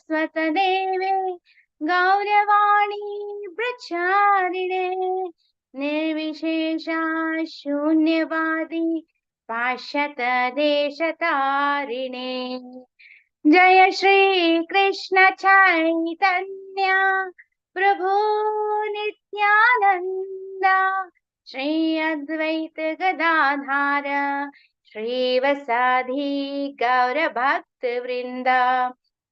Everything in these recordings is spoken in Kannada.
सारस्वतदेवे गौरवाणी प्रचारिणे निर्विशेषा शून्यवादी पाश्यतदेशतारिणे जय श्री कृष्ण चैतन्य प्रभु नित्यानन्द श्री अद्वैत गदाधार श्रीवसाधि गौरभक्त वृन्द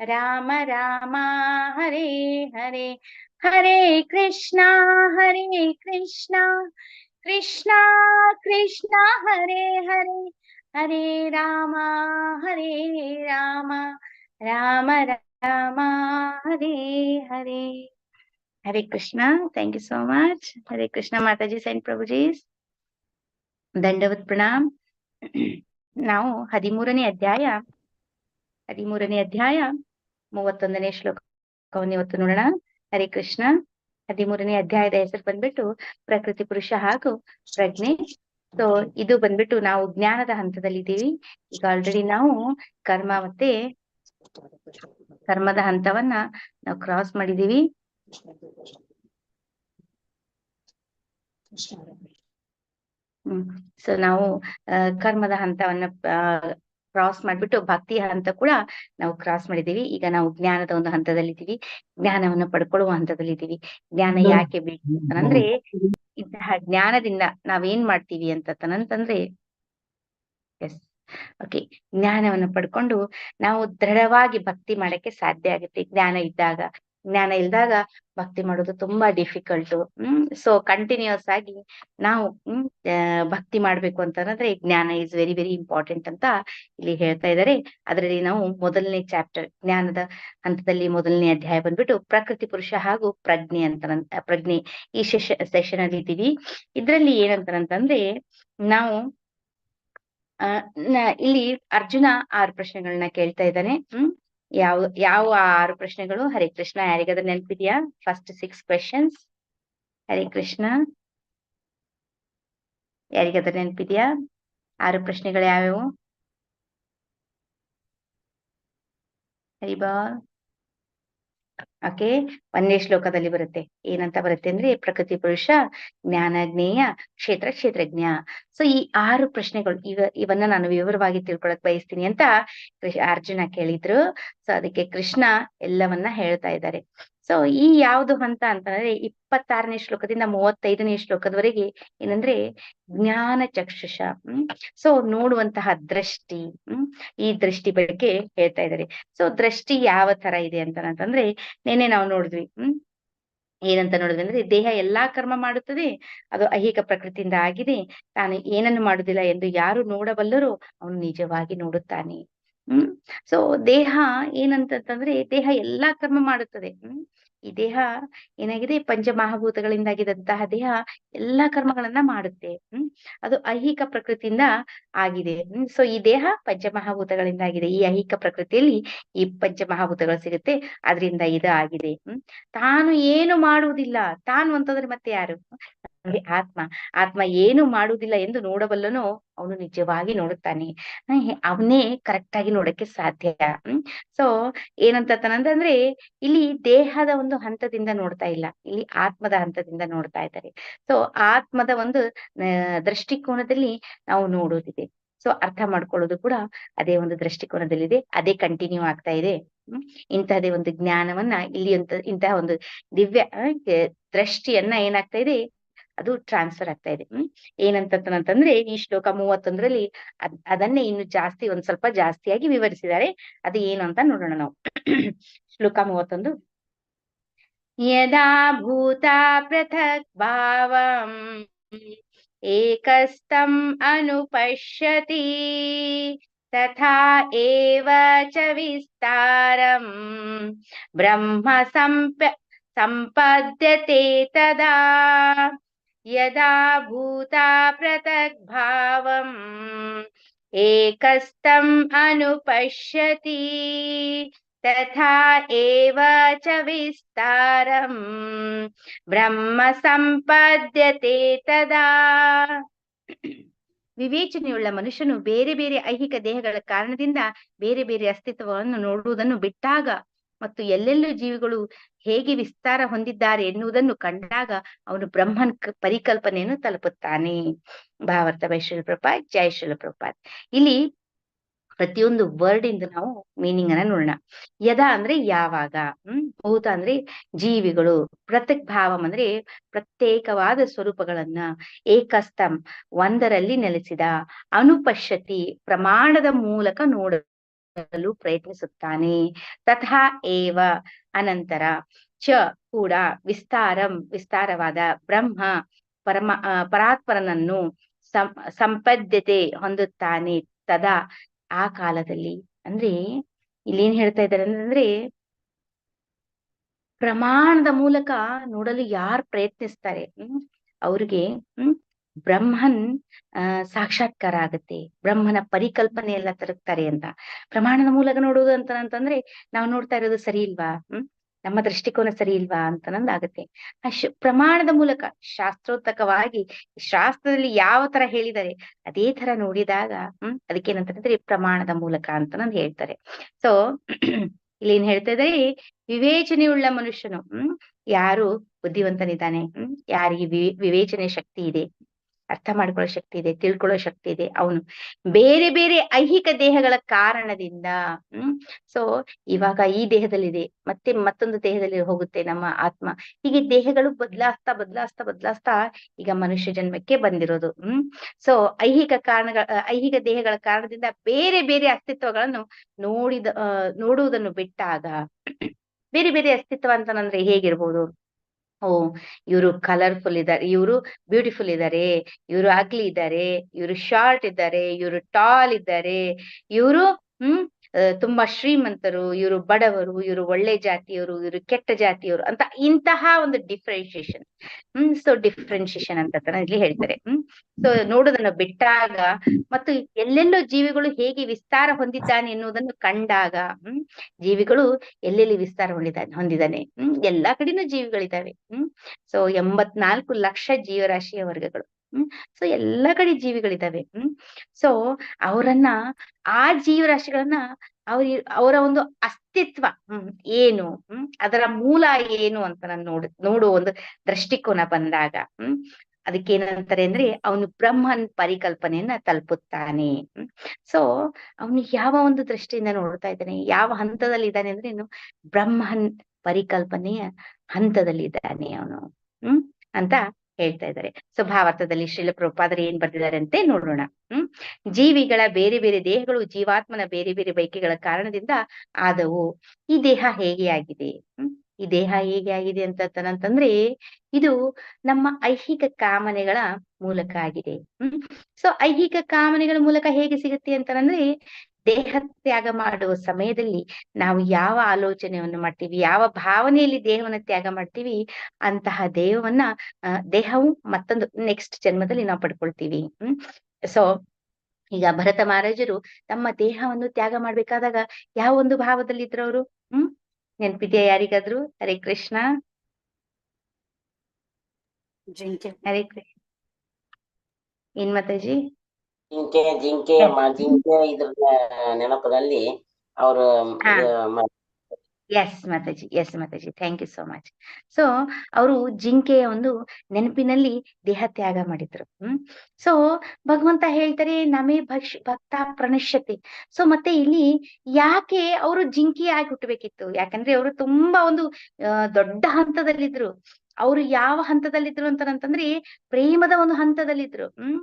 राम राम हरे हरे हरे कृष्णा हरे कृष्णा कृष्णा कृष्णा हरे हरे हरे राम हरे राम राम राम हरे हरे हरे Krishna thank you so much Hare Krishna Mataji sign ಪ್ರಭುಜೀಸ್ ದಂಡವತ್ Pranam ನಾವು ಹದಿಮೂರನೇ ಅಧ್ಯಾಯ ಹದಿಮೂರನೇ ಅಧ್ಯಾಯ ಮೂವತ್ತೊಂದನೇ ಶ್ಲೋಕವನ್ನು ಇವತ್ತು ನೋಡೋಣ. ಹರಿ ಕೃಷ್ಣ. ಹದಿಮೂರನೇ ಅಧ್ಯಾಯದ ಹೆಸರು ಬಂದ್ಬಿಟ್ಟು ಪ್ರಕೃತಿ ಪುರುಷ ಹಾಗೂ ಪ್ರಜ್ಞೆ. ಸೊ ಇದು ಬಂದ್ಬಿಟ್ಟು ನಾವು ಜ್ಞಾನದ ಹಂತದಲ್ಲಿ ಇದ್ದೀವಿ ಈಗ ಆಲ್ರೆಡಿ ನಾವು ಕರ್ಮ ಮತ್ತೆ ಕರ್ಮದ ಹಂತವನ್ನ ನಾವು ಕ್ರಾಸ್ ಮಾಡಿದೀವಿ ಹ್ಮ್. ಸೊ ನಾವು ಕರ್ಮದ ಹಂತವನ್ನ ಕ್ರಾಸ್ ಮಾಡ್ಬಿಟ್ಟು ಭಕ್ತಿಯ ಹಂತ ಕೂಡ ನಾವು ಕ್ರಾಸ್ ಮಾಡಿದೀವಿ ಈಗ ನಾವು ಜ್ಞಾನದ ಒಂದು ಹಂತದಲ್ಲಿ ಇದ್ದೀವಿ ಜ್ಞಾನವನ್ನ ಪಡ್ಕೊಳ್ಳುವ ಹಂತದಲ್ಲಿದ್ದೀವಿ. ಜ್ಞಾನ ಯಾಕೆ ಬೇಕು ಅಂತಂದ್ರೆ ಇಂತಹ ಜ್ಞಾನದಿಂದ ನಾವೇನ್ ಮಾಡ್ತೀವಿ ಅಂತ ತನಂತಂದ್ರೆ ಎಸ್. ಓಕೆ. ಜ್ಞಾನವನ್ನು ಪಡ್ಕೊಂಡು ನಾವು ದೃಢವಾಗಿ ಭಕ್ತಿ ಮಾಡಕ್ಕೆ ಸಾಧ್ಯ ಆಗುತ್ತೆ. ಜ್ಞಾನ ಇದ್ದಾಗ ಜ್ಞಾನ ಇಲ್ದಾಗ ಭಕ್ತಿ ಮಾಡೋದು ತುಂಬಾ ಡಿಫಿಕಲ್ಟ್ ಹ್ಮ್ ಸೊ ಕಂಟಿನ್ಯೂಸ್ ಆಗಿ ನಾವು, ಹ್ಮ್ ಭಕ್ತಿ ಮಾಡ್ಬೇಕು ಅಂತಂದ್ರೆ ಜ್ಞಾನ ಇಸ್ ವೆರಿ ವೆರಿ ಇಂಪಾರ್ಟೆಂಟ್ ಅಂತ ಇಲ್ಲಿ ಹೇಳ್ತಾ ಇದ್ದಾರೆ ಅದರಲ್ಲಿ ನಾವು ಮೊದಲನೇ ಚಾಪ್ಟರ್ ಜ್ಞಾನದ ಹಂತದಲ್ಲಿ ಮೊದಲನೇ ಅಧ್ಯಾಯ ಬಂದ್ಬಿಟ್ಟು ಪ್ರಕೃತಿ, ಪುರುಷ ಹಾಗೂ ಪ್ರಜ್ಞೆ ಅಂತ ಪ್ರಜ್ಞೆ ಈ ಸೆಷ ಸೆಷನ್ ಅಲ್ಲಿ ಇದ್ದೀವಿ. ಇದ್ರಲ್ಲಿ ಏನಂತಾರಂತಂದ್ರೆ ನಾವು ಇಲ್ಲಿ ಅರ್ಜುನ ಆರು ಪ್ರಶ್ನೆಗಳನ್ನ ಕೇಳ್ತಾ ಇದ್ದಾನೆ. ಹ್ಮ್ ಯಾವ ಯಾವ ಆರು ಪ್ರಶ್ನೆಗಳು? ಹರೇ ಕೃಷ್ಣ, ಯಾರಿಗಾದ್ರೂ ನೆನಪಿದ್ಯಾ? First six questions Hare Krishna. ಯಾರಿಗಾದ್ರೂ ನೆನಪಿದ್ಯಾ? ಆರು ಪ್ರಶ್ನೆಗಳು ಯಾವ್ಯಾವು? ಹರಿಬಾಲ್ ಓಕೆ? ಒಂದೇ ಶ್ಲೋಕದಲ್ಲಿ ಬರುತ್ತೆ. ಏನಂತ ಬರುತ್ತೆ ಅಂದ್ರೆ ಪ್ರಕೃತಿ ಪುರುಷ ಜ್ಞಾನಜ್ಞೇಯ ಕ್ಷೇತ್ರ ಕ್ಷೇತ್ರಜ್ಞ. ಸೊ ಈ ಆರು ಪ್ರಶ್ನೆಗಳು ಇವ, ಇವನ್ನ ನಾನು ವಿವರವಾಗಿ ತಿಳ್ಕೊಳಕ್ ಬಯಸ್ತೀನಿ ಅಂತ ಅರ್ಜುನ ಕೇಳಿದ್ರು. ಸೊ ಅದಕ್ಕೆ ಕೃಷ್ಣ ಎಲ್ಲವನ್ನ ಹೇಳ್ತಾ ಇದ್ದಾರೆ. ಸೊ ಈ ಯಾವ್ದು ಹಂತ ಅಂತಂದ್ರೆ ಇಪ್ಪತ್ತಾರನೇ ಶ್ಲೋಕದಿಂದ ಮೂವತ್ತೈದನೇ ಶ್ಲೋಕದವರೆಗೆ ಏನಂದ್ರೆ ಜ್ಞಾನ ಚಕ್ಷುಷ, ಹ್ಮ್? ಸೊ ನೋಡುವಂತಹ ದೃಷ್ಟಿ ಈ ದೃಷ್ಟಿ ಬಗ್ಗೆ ಹೇಳ್ತಾ ಇದ್ದಾರೆ. ಸೊ ದೃಷ್ಟಿ ಯಾವ ತರ ಇದೆ ಅಂತ ಅಂತಂದ್ರೆ ನೆನ್ನೆ ನಾವು ನೋಡಿದ್ವಿ, ಹ್ಮ್? ಏನಂತ ಅಂದ್ರೆ ದೇಹ ಎಲ್ಲಾ ಕರ್ಮ ಮಾಡುತ್ತದೆ, ಅದು ಐಹಿಕ ಪ್ರಕೃತಿಯಿಂದ ಆಗಿದೆ, ತಾನು ಏನನ್ನು ಮಾಡುದಿಲ್ಲ ಎಂದು ಯಾರು ನೋಡಬಲ್ಲರೂ ಅವನು ನಿಜವಾಗಿ ನೋಡುತ್ತಾನೆ. ಹ್ಮ್? ಸೊ ದೇಹ ಏನಂತಂದ್ರೆ ದೇಹ ಎಲ್ಲಾ ಕರ್ಮ ಮಾಡುತ್ತದೆ. ಈ ದೇಹ ಏನಾಗಿದೆ? ಪಂಚಮಹಾಭೂತಗಳಿಂದಾಗಿದಂತಹ ದೇಹ ಎಲ್ಲಾ ಕರ್ಮಗಳನ್ನ ಮಾಡುತ್ತೆ. ಹ್ಮ್? ಅದು ಐಹಿಕ ಪ್ರಕೃತಿಯಿಂದ ಆಗಿದೆ. ಹ್ಮ್? ಸೊ ಈ ದೇಹ ಪಂಚಮಹಾಭೂತಗಳಿಂದ ಆಗಿದೆ ಈ ಐಹಿಕ ಪ್ರಕೃತಿಯಲ್ಲಿ ಈ ಪಂಚಮಹಾಭೂತಗಳು ಸಿಗುತ್ತೆ. ಅದರಿಂದ ಇದು ಆಗಿದೆ. ಹ್ಮ್? ತಾನು ಏನು ಮಾಡುವುದಿಲ್ಲ. ತಾನು ಅಂತಂದ್ರೆ ಮತ್ತೆ ಯಾರು? ಆತ್ಮ. ಆತ್ಮ ಏನು ಮಾಡುವುದಿಲ್ಲ ಎಂದು ನೋಡಬಲ್ಲನು ಅವನು ನಿಜವಾಗಿ ನೋಡುತ್ತಾನೆ. ಅವನೇ ಕರೆಕ್ಟ್ ಆಗಿ ನೋಡಕ್ಕೆ ಸಾಧ್ಯ. ಹ್ಮ್ ಸೊ ಏನಂತಂದ್ರೆ ಇಲ್ಲಿ ದೇಹದ ಒಂದು ಹಂತದಿಂದ ನೋಡ್ತಾ ಇಲ್ಲ. ಇಲ್ಲಿ ಆತ್ಮದ ಹಂತದಿಂದ ನೋಡ್ತಾ ಇದ್ದಾರೆ. ಸೊ ಆತ್ಮದ ಒಂದು ದೃಷ್ಟಿಕೋನದಲ್ಲಿ ನಾವು ನೋಡೋದಿದೆ ಸೊ ಅರ್ಥ ಮಾಡ್ಕೊಳ್ಳೋದು ಕೂಡ ಅದೇ ಒಂದು ದೃಷ್ಟಿಕೋನದಲ್ಲಿದೆ. ಅದೇ ಕಂಟಿನ್ಯೂ ಆಗ್ತಾ ಇದೆ. ಇಂತಹದೇ ಒಂದು ಜ್ಞಾನವನ್ನ ಇಲ್ಲಿ ಇಂತಹ ಒಂದು ದಿವ್ಯ ದೃಷ್ಟಿಯನ್ನ ಏನಾಗ್ತಾ ಇದೆ? ಅದು ಟ್ರಾನ್ಸ್ಫರ್ ಆಗ್ತಾ ಇದೆ. ಹ್ಮ್ ಏನಂತಂದ್ರೆ ಈ ಶ್ಲೋಕ ಮೂವತ್ತೊಂದರಲ್ಲಿ ಅದ್, ಅದನ್ನೇ ಇನ್ನು ಜಾಸ್ತಿ, ಒಂದ್ ಸ್ವಲ್ಪ ಜಾಸ್ತಿಯಾಗಿ ವಿವರಿಸಿದ್ದಾರೆ. ಅದು ಏನು ಅಂತ ನೋಡೋಣ ನಾವು. ಶ್ಲೋಕ ಮೂವತ್ತೊಂದು. ಯದಾ ಭೂತ ಪೃಥಕ್ ಭಾವಂ ಏಕಸ್ತಂ ಅನುಪಶ್ಯತಿ ತಥಾ ಏವ ಚ ವಿಸ್ತಾರಂ ಬ್ರಹ್ಮ ಸಂಪ ಸಂಪದ್ಯತೆ ತದಾ ಯದಾ ಭೂತಾ ಪ್ರತಕ್ ಭಾವಂ ಏಕಸ್ತಂ ಅನುಪಶ್ಯತಿ ತಥಾ ಏವ ಚ ವಿಸ್ತಾರಂ ಬ್ರಹ್ಮ ಸಂಪದ್ಯತೆ ತದಾ ವಿವೇಚನೆಯುಳ್ಳ ಮನುಷ್ಯನು ಬೇರೆ ಬೇರೆ ಐಹಿಕ ದೇಹಗಳ ಕಾರಣದಿಂದ ಬೇರೆ ಬೇರೆ ಅಸ್ತಿತ್ವವನ್ನು ನೋಡುವುದನ್ನು ಬಿಟ್ಟಾಗ ಮತ್ತು ಎಲ್ಲೆಲ್ಲೂ ಜೀವಿಗಳು ಹೇಗೆ ವಿಸ್ತಾರ ಹೊಂದಿದ್ದಾರೆ ಎನ್ನುವುದನ್ನು ಕಂಡಾಗ ಅವನು ಬ್ರಹ್ಮನ್ ಪರಿಕಲ್ಪನೆಯನ್ನು ತಲುಪುತ್ತಾನೆ. ಭಾವಾರ್ಥ ಬೈ ಶ್ರೀಲ ಪ್ರಪಾತ್ ಜೈ ಪ್ರಪಾತ್ ಇಲ್ಲಿ ಪ್ರತಿಯೊಂದು ವರ್ಡ್ ಇಂದ ನಾವು ಮೀನಿಂಗ್ ಅನ್ನ ನೋಡೋಣ. ಯದಾ ಅಂದ್ರೆ ಯಾವಾಗ? ಹ್ಮ್, ಭೂತ ಅಂದ್ರೆ ಜೀವಿಗಳು. ಪ್ರತ್ಯಕ್ ಭಾವಂ ಅಂದ್ರೆ ಪ್ರತ್ಯೇಕವಾದ ಸ್ವರೂಪಗಳನ್ನ ಏಕಸ್ತಂ ಒಂದರಲ್ಲಿ ನೆಲೆಸಿದ, ಅನುಪಶ್ಯತಿ ಪ್ರಮಾಣದ ಮೂಲಕ ನೋಡಲು ಪ್ರಯತ್ನಿಸುತ್ತಾನೆ. ತಥಾ ಏವ ಅನಂತರ ಚ ಕೂಡ ವಿಸ್ತಾರಂ ವಿಸ್ತಾರವಾದ ಬ್ರಹ್ಮ ಪರಮ ಪರಾತ್ಪರನನ್ನು ಸಂ, ಸಂಪದ್ಯತೆ ಹೊಂದುತ್ತಾನೆ ತದಾ ಆ ಕಾಲದಲ್ಲಿ. ಅಂದ್ರೆ ಇಲ್ಲಿ ಏನ್ ಹೇಳ್ತಾ ಇದ್ದಾರೆ ಅಂದ್ರೆ ಪ್ರಮಾಣದ ಮೂಲಕ ನೋಡಲು ಯಾರು ಪ್ರಯತ್ನಿಸ್ತಾರೆ? ಹ್ಮ್, ಅವ್ರಿಗೆ, ಹ್ಮ್ ಬ್ರಹ್ಮನ್ ಸಾಕ್ಷಾತ್ಕಾರ ಆಗುತ್ತೆ ಬ್ರಹ್ಮನ ಪರಿಕಲ್ಪನೆ ಎಲ್ಲ ತರುತ್ತಾರೆ ಅಂತ. ಪ್ರಮಾಣದ ಮೂಲಕ ನೋಡುವುದು ಅಂತ ಅಂತಂದ್ರೆ, ನಾವು ನೋಡ್ತಾ ಇರೋದು ಸರಿ ಇಲ್ವಾ? ಹ್ಮ್? ನಮ್ಮ ದೃಷ್ಟಿಕೋನ ಸರಿ ಇಲ್ವಾ ಅಂತ ಆಗುತ್ತೆ. ಆ ಪ್ರಮಾಣದ ಮೂಲಕ, ಶಾಸ್ತ್ರೋತ್ತಕವಾಗಿ, ಶಾಸ್ತ್ರದಲ್ಲಿ ಯಾವ ತರ ಹೇಳಿದ್ದಾರೆ ಅದೇ ತರ ನೋಡಿದಾಗ, ಹ್ಮ್? ಅದಕ್ಕೇನಂತಂದ್ರೆ ಪ್ರಮಾಣದ ಮೂಲಕ ಅಂತ ನಂದು ಹೇಳ್ತಾರೆ. ಸೊ ಇಲ್ಲಿ ಏನ್ ಹೇಳ್ತಾ ಇದ್ದಾರೆ? ವಿವೇಚನೆಯುಳ್ಳ ಮನುಷ್ಯನು, ಹ್ಮ್? ಯಾರು? ಬುದ್ಧಿವಂತನಿದ್ದಾನೆ, ಹ್ಮ್? ಯಾರಿಗೆ ವಿವೇಚನೆ ಶಕ್ತಿ ಇದೆ? ಅರ್ಥ ಮಾಡ್ಕೊಳ್ಳೋ ಶಕ್ತಿ ಇದೆ, ತಿಳ್ಕೊಳ್ಳೋ ಶಕ್ತಿ ಇದೆ. ಅವನು ಬೇರೆ ಬೇರೆ ಐಹಿಕ ದೇಹಗಳ ಕಾರಣದಿಂದ, ಹ್ಮ್ ಸೊ ಇವಾಗ ಈ ದೇಹದಲ್ಲಿದೆ, ಮತ್ತೆ ಮತ್ತೊಂದು ದೇಹದಲ್ಲಿ ಹೋಗುತ್ತೆ ನಮ್ಮ ಆತ್ಮ. ಹೀಗೆ ದೇಹಗಳು ಬದಲಾಸ್ತಾ ಬದಲಾಸ್ತಾ ಬದಲಾಸ್ತಾ ಈಗ ಮನುಷ್ಯ ಜನ್ಮಕ್ಕೆ ಬಂದಿರೋದು, ಹ್ಮ್. ಸೊ ಐಹಿಕ ಕಾರಣಗಳ, ಐಹಿಕ ದೇಹಗಳ ಕಾರಣದಿಂದ ಬೇರೆ ಬೇರೆ ಅಸ್ತಿತ್ವಗಳನ್ನು ನೋಡಿದ ನೋಡುವುದನ್ನು ಬಿಟ್ಟಾಗ, ಬೇರೆ ಬೇರೆ ಅಸ್ತಿತ್ವ ಅಂತಂದ್ರೆ ಹೇಗಿರ್ಬೋದು? ಓ, ಇವರು ಕಲರ್ಫುಲ್ ಇದ್ದಾರೆ, ಇವರು ಬ್ಯೂಟಿಫುಲ್ ಇದ್ದಾರೆ, ಇವರು ಅಗ್ಲಿ ಇದ್ದಾರೆ, ಇವರು ಶಾರ್ಟ್ ಇದ್ದಾರೆ, ಇವರು ಟಾಲ್ ಇದ್ದಾರೆ, ಇವರು, ಹ್ಮ್ ತುಂಬಾ ಶ್ರೀಮಂತರು, ಇವರು ಬಡವರು, ಇವರು ಒಳ್ಳೆ ಜಾತಿಯವರು, ಇವರು ಕೆಟ್ಟ ಜಾತಿಯವರು ಅಂತ ಇಂತಹ ಒಂದು ಡಿಫ್ರೆನ್ಶಿಯೇಷನ್ ಹ್ಮ್ ಸೊ ಡಿಫ್ರೆನ್ಶಿಯೇಷನ್ ಅಂತ ಇಲ್ಲಿ ಹೇಳ್ತಾರೆ. ಹ್ಮ್ ಸೊ ನೋಡೋದನ್ನ ಬಿಟ್ಟಾಗ ಮತ್ತು ಎಲ್ಲೆಲ್ಲೋ ಜೀವಿಗಳು ಹೇಗೆ ವಿಸ್ತಾರ ಹೊಂದಿದ್ದಾನೆ ಎನ್ನುವುದನ್ನು ಕಂಡಾಗ, ಹ್ಮ್, ಜೀವಿಗಳು ಎಲ್ಲೆಲ್ಲಿ ವಿಸ್ತಾರ ಹೊಂದಿದ್ದಾನೆ ಹೊಂದಿದ್ದಾನೆ? ಹ್ಮ್, ಎಲ್ಲಾ ಕಡೆನೂ ಜೀವಿಗಳಿದ್ದಾವೆ. ಹ್ಮ್ ಸೊ ಎಂಬತ್ನಾಲ್ಕು ಲಕ್ಷ ಜೀವರಾಶಿಯ ವರ್ಗಗಳು. ಹ್ಮ್. ಸೊ ಎಲ್ಲಾ ಕಡೆ ಜೀವಿಗಳಿದಾವೆ. ಹ್ಮ್. ಸೊ ಅವರನ್ನ, ಆ ಜೀವರಾಶಿಗಳನ್ನ ಅವ್ರ ಅವರ ಒಂದು ಅಸ್ತಿತ್ವ ಏನು ಅದರ ಮೂಲ ಏನು ಅಂತ ನಾನು ನೋಡ್ ನೋಡುವ ಒಂದು ದೃಷ್ಟಿಕೋನ ಬಂದಾಗ, ಹ್ಮ್, ಅದಕ್ಕೇನಂತಾರೆ ಅಂದ್ರೆ ಅವನು ಬ್ರಹ್ಮನ್ ಪರಿಕಲ್ಪನೆಯನ್ನ ತಲುಪುತ್ತಾನೆ ಸೊ ಅವನು ಯಾವ ಒಂದು ದೃಷ್ಟಿಯಿಂದ ನೋಡ್ತಾ ಇದ್ದಾನೆ, ಯಾವ ಹಂತದಲ್ಲಿ ಇದ್ದಾನೆ ಅಂದ್ರೆ ಬ್ರಹ್ಮನ್ ಪರಿಕಲ್ಪನೆಯ ಹಂತದಲ್ಲಿ ಇದ್ದಾನೆ ಅವನು, ಹ್ಮ್, ಅಂತ ಹೇಳ್ತಾ ಇದ್ದಾರೆ. ಸೊ ಭಾವಾರ್ಥದಲ್ಲಿ ಶ್ರೀಲ ಪ್ರಭುಪಾದರು ಏನ್ ಬರ್ತಿದ್ದಾರೆ ಅಂತೆ ನೋಡೋಣ. ಹ್ಮ್? ಜೀವಿಗಳ ಬೇರೆ ಬೇರೆ ದೇಹಗಳು ಜೀವಾತ್ಮನ ಬೇರೆ ಬೇರೆ ಬೈಕೆಗಳ ಕಾರಣದಿಂದ ಆದವು. ಈ ದೇಹ ಹೇಗೆ ಆಗಿದೆ? ಈ ದೇಹ ಹೇಗೆ ಆಗಿದೆ ಅಂತ ಅಂತಂದ್ರೆ ಇದು ನಮ್ಮ ಐಹಿಕ ಕಾಮನೆಗಳ ಮೂಲಕ ಆಗಿದೆ. ಹ್ಮ್? ಸೊ ಐಹಿಕ ಕಾಮನೆಗಳ ಮೂಲಕ ಹೇಗೆ ಸಿಗುತ್ತೆ ಅಂತಂದ್ರೆ ದೇಹ ತ್ಯಾಗ ಮಾಡುವ ಸಮಯದಲ್ಲಿ ನಾವು ಯಾವ ಆಲೋಚನೆಯನ್ನು ಮಾಡ್ತೀವಿ ಯಾವ ಭಾವನೆಯಲ್ಲಿ ದೇಹವನ್ನು ತ್ಯಾಗ ಮಾಡ್ತೀವಿ ಅಂತಹ ದೇಹವನ್ನ ದೇಹವು ಮತ್ತೊಂದು ನೆಕ್ಸ್ಟ್ ಜನ್ಮದಲ್ಲಿ ನಾವು ಪಡ್ಕೊಳ್ತೀವಿ. ಹ್ಮ್ ಸೊ ಈಗ ಭರತ ಮಹಾರಾಜರು ತಮ್ಮ ದೇಹವನ್ನು ತ್ಯಾಗ ಮಾಡ್ಬೇಕಾದಾಗ ಯಾವ ಒಂದು ಭಾವದಲ್ಲಿ ಇದ್ರು ಅವರು? ಹ್ಮ್ ನೆನ್ಪಿದೆಯಾ ಯಾರಿಗಾದ್ರು? ಹರೇ ಕೃಷ್ಣ. ಹರೇ ಕೃಷ್ಣ ಏನ್ ಮಾತಾಜಿ ಜಿಂಕೆ ಜಿಂಕೆ ಜಿಂಕೆ ಇದ್ರ ನೆನಪದಲ್ಲಿ ಅವರು. ಎಸ್ ಮಾತಾಜಿ. Yes Mataji. Thank you so much so ಅವರು ಜಿಂಕೆಯ ಒಂದು ನೆನಪಿನಲ್ಲಿ ದೇಹ ತ್ಯಾಗ ಮಾಡಿದ್ರು. ಹ್ಮ್. ಸೊ ಭಗವಂತ ಹೇಳ್ತಾರೆ ನಮೇ ಭಕ್ಷ ಭಕ್ತ ಪ್ರಣಶ್ಯತೆ. ಸೊ ಮತ್ತೆ ಇಲ್ಲಿ ಯಾಕೆ ಅವರು ಜಿಂಕೆ ಆಗಿ ಹುಟ್ಟಬೇಕಿತ್ತು ಯಾಕಂದ್ರೆ ಅವರು ತುಂಬಾ ಒಂದು ದೊಡ್ಡ ಹಂತದಲ್ಲಿದ್ರು. ಅವರು ಯಾವ ಹಂತದಲ್ಲಿದ್ರು ಅಂತಂದ್ರೆ ಪ್ರೇಮದ ಒಂದು ಹಂತದಲ್ಲಿದ್ರು. ಹ್ಮ್.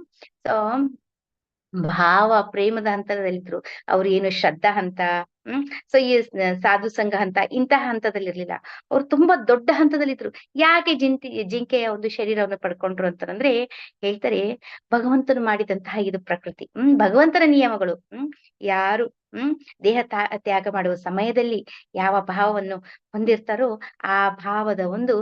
ಸೊ ಭಾವ ಪ್ರೇಮದ ಹಂತದಲ್ಲಿದ್ರು. ಅವ್ರು ಏನು ಶ್ರದ್ಧಾ ಹಂತ, ಹ್ಮ್ ಸೊ ಈ ಸಾಧು ಸಂಘ ಹಂತ, ಇಂತಹ ಹಂತದಲ್ಲಿರ್ಲಿಲ್ಲ. ಅವ್ರು ತುಂಬಾ ದೊಡ್ಡ ಹಂತದಲ್ಲಿದ್ರು. ಯಾಕೆ ಜಿಂತಿ, ಜಿಂಕೆಯ ಒಂದು ಶರೀರವನ್ನು ಪಡ್ಕೊಂಡ್ರು ಅಂತಂದ್ರೆ ಹೇಳ್ತಾರೆ ಭಗವಂತನು ಮಾಡಿದಂತಹ ಇದು ಪ್ರಕೃತಿ. ಹ್ಮ್, ಭಗವಂತನ ನಿಯಮಗಳು. ಹ್ಮ್, ಯಾರು ಹ್ಮ್ ದೇಹ ತ್ಯಾಗ ಮಾಡುವ ಸಮಯದಲ್ಲಿ ಯಾವ ಭಾವವನ್ನು ಹೊಂದಿರ್ತಾರೋ ಆ ಭಾವದ ಒಂದು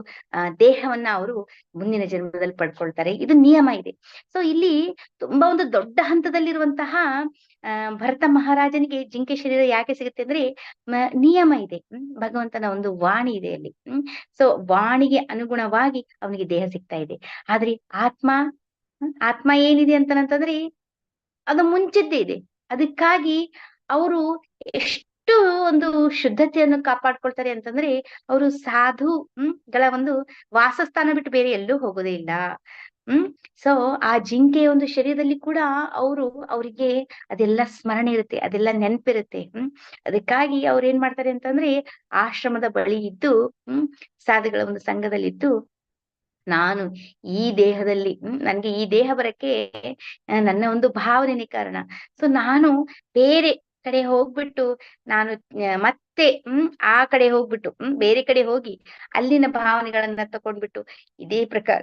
ದೇಹವನ್ನ ಅವರು ಮುಂದಿನ ಜನ್ಮದಲ್ಲಿ ಪಡ್ಕೊಳ್ತಾರೆ. ಇದು ನಿಯಮ ಇದೆ. ಸೊ ಇಲ್ಲಿ ತುಂಬಾ ಒಂದು ದೊಡ್ಡ ಹಂತದಲ್ಲಿರುವಂತಹ ಭರತ ಮಹಾರಾಜನಿಗೆ ಜಿಂಕೆ ಶರೀರ ಯಾಕೆ ಸಿಗುತ್ತೆ ಅಂದ್ರೆ ನಿಯಮ ಇದೆ. ಭಗವಂತನ ಒಂದು ವಾಣಿ ಇದೆ ಅಲ್ಲಿ. ಹ್ಮ್ ಸೊ ವಾಣಿಗೆ ಅನುಗುಣವಾಗಿ ಅವನಿಗೆ ದೇಹ ಸಿಗ್ತಾ ಇದೆ. ಆದ್ರೆ ಆತ್ಮ ಆತ್ಮ ಏನಿದೆ ಅಂತಂತಂದ್ರೆ ಅದು ಮುಂಚಿದ್ದೇ ಇದೆ. ಅದಕ್ಕಾಗಿ ಅವರು ಎಷ್ಟು ಒಂದು ಶುದ್ಧತೆಯನ್ನು ಕಾಪಾಡ್ಕೊಳ್ತಾರೆ ಅಂತಂದ್ರೆ, ಅವರು ಸಾಧು, ಹ್ಮ್, ಗಳ ಒಂದು ವಾಸಸ್ಥಾನ ಬಿಟ್ಟು ಬೇರೆ ಎಲ್ಲೂ ಹೋಗೋದೇ ಇಲ್ಲ. ಹ್ಮ್ ಸೊ ಆ ಜಿಂಕೆಯ ಒಂದು ಶರೀರದಲ್ಲಿ ಕೂಡ ಅವರು ಅವರಿಗೆ ಅದೆಲ್ಲ ಸ್ಮರಣೆ ಇರುತ್ತೆ, ಅದೆಲ್ಲ ನೆನಪಿರುತ್ತೆ, ಹ್ಮ್. ಅದಕ್ಕಾಗಿ ಅವ್ರು ಏನ್ ಮಾಡ್ತಾರೆ ಅಂತಂದ್ರೆ, ಆಶ್ರಮದ ಬಳಿ ಇದ್ದು, ಹ್ಮ್, ಸಾಧುಗಳ ಒಂದು ಸಂಘದಲ್ಲಿ ಇದ್ದು, ನಾನು ಈ ದೇಹದಲ್ಲಿ ನನ್ಗೆ ಈ ದೇಹ ಬರಕ್ಕೆ, ನನ್ನ ಒಂದು ಭಾವನೆ ಕಾರಣ. ಸೊ ನಾನು ಬೇರೆ ಕಡೆ ಹೋಗ್ಬಿಟ್ಟು ನಾನು ಮತ್ತೆ ಹ್ಮ್ ಆ ಕಡೆ ಹೋಗ್ಬಿಟ್ಟು ಹ್ಮ್ ಬೇರೆ ಕಡೆ ಹೋಗಿ ಅಲ್ಲಿನ ಭಾವನೆಗಳನ್ನ ತಕೊಂಡ್ಬಿಟ್ಟು ಇದೇ ಪ್ರಕಾರ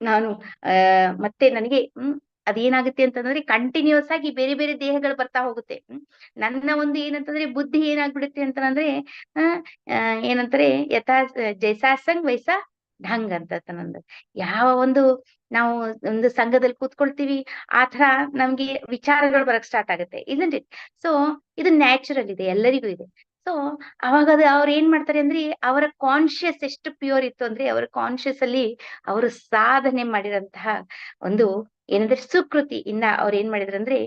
ನಾನು ಆ ಮತ್ತೆ ನನಗೆ ಹ್ಮ್ ಅದೇನಾಗುತ್ತೆ ಅಂತಂದ್ರೆ ಕಂಟಿನ್ಯೂಸ್ ಆಗಿ ಬೇರೆ ಬೇರೆ ದೇಹಗಳು ಬರ್ತಾ ಹೋಗುತ್ತೆ. ನನ್ನ ಒಂದು ಏನಂತಂದ್ರೆ ಬುದ್ಧಿ ಏನಾಗ್ಬಿಡುತ್ತೆ ಅಂತಂದ್ರೆ ಆ, ಏನಂತಾರೆ ಯಥಾ ಜೈಸಾ ಸಂಗ್ ಅಂತ ನಂದು. ಯಾವ ಒಂದು ನಾವು ಒಂದು ಸಂಘದಲ್ಲಿ ಕೂತ್ಕೊಳ್ತೀವಿ, ಆ ತರ ನಮ್ಗೆ ವಿಚಾರಗಳು ಬರಕ್ ಸ್ಟಾರ್ಟ್ ಆಗುತ್ತೆ ಇಟ್ ಸೊ ಇದು ನ್ಯಾಚುರಲ್ ಇದೆ, ಎಲ್ಲರಿಗೂ ಇದೆ. ಸೊ ಅವಾಗ ಅದು ಅವ್ರು ಏನ್ ಮಾಡ್ತಾರೆ ಅಂದ್ರೆ, ಅವರ ಕಾನ್ಶಿಯಸ್ ಎಷ್ಟು ಪ್ಯೂರ್ ಇತ್ತು ಅಂದ್ರೆ, ಅವರ ಕಾನ್ಶಿಯಸ್ ಅಲ್ಲಿ ಅವರು ಸಾಧನೆ ಮಾಡಿರಂತಹ ಒಂದು ಏನಂದ್ರೆ ಸುಕೃತಿ. ಇನ್ನ ಅವ್ರು ಏನ್ ಮಾಡಿದ್ರು ಅಂದ್ರೆ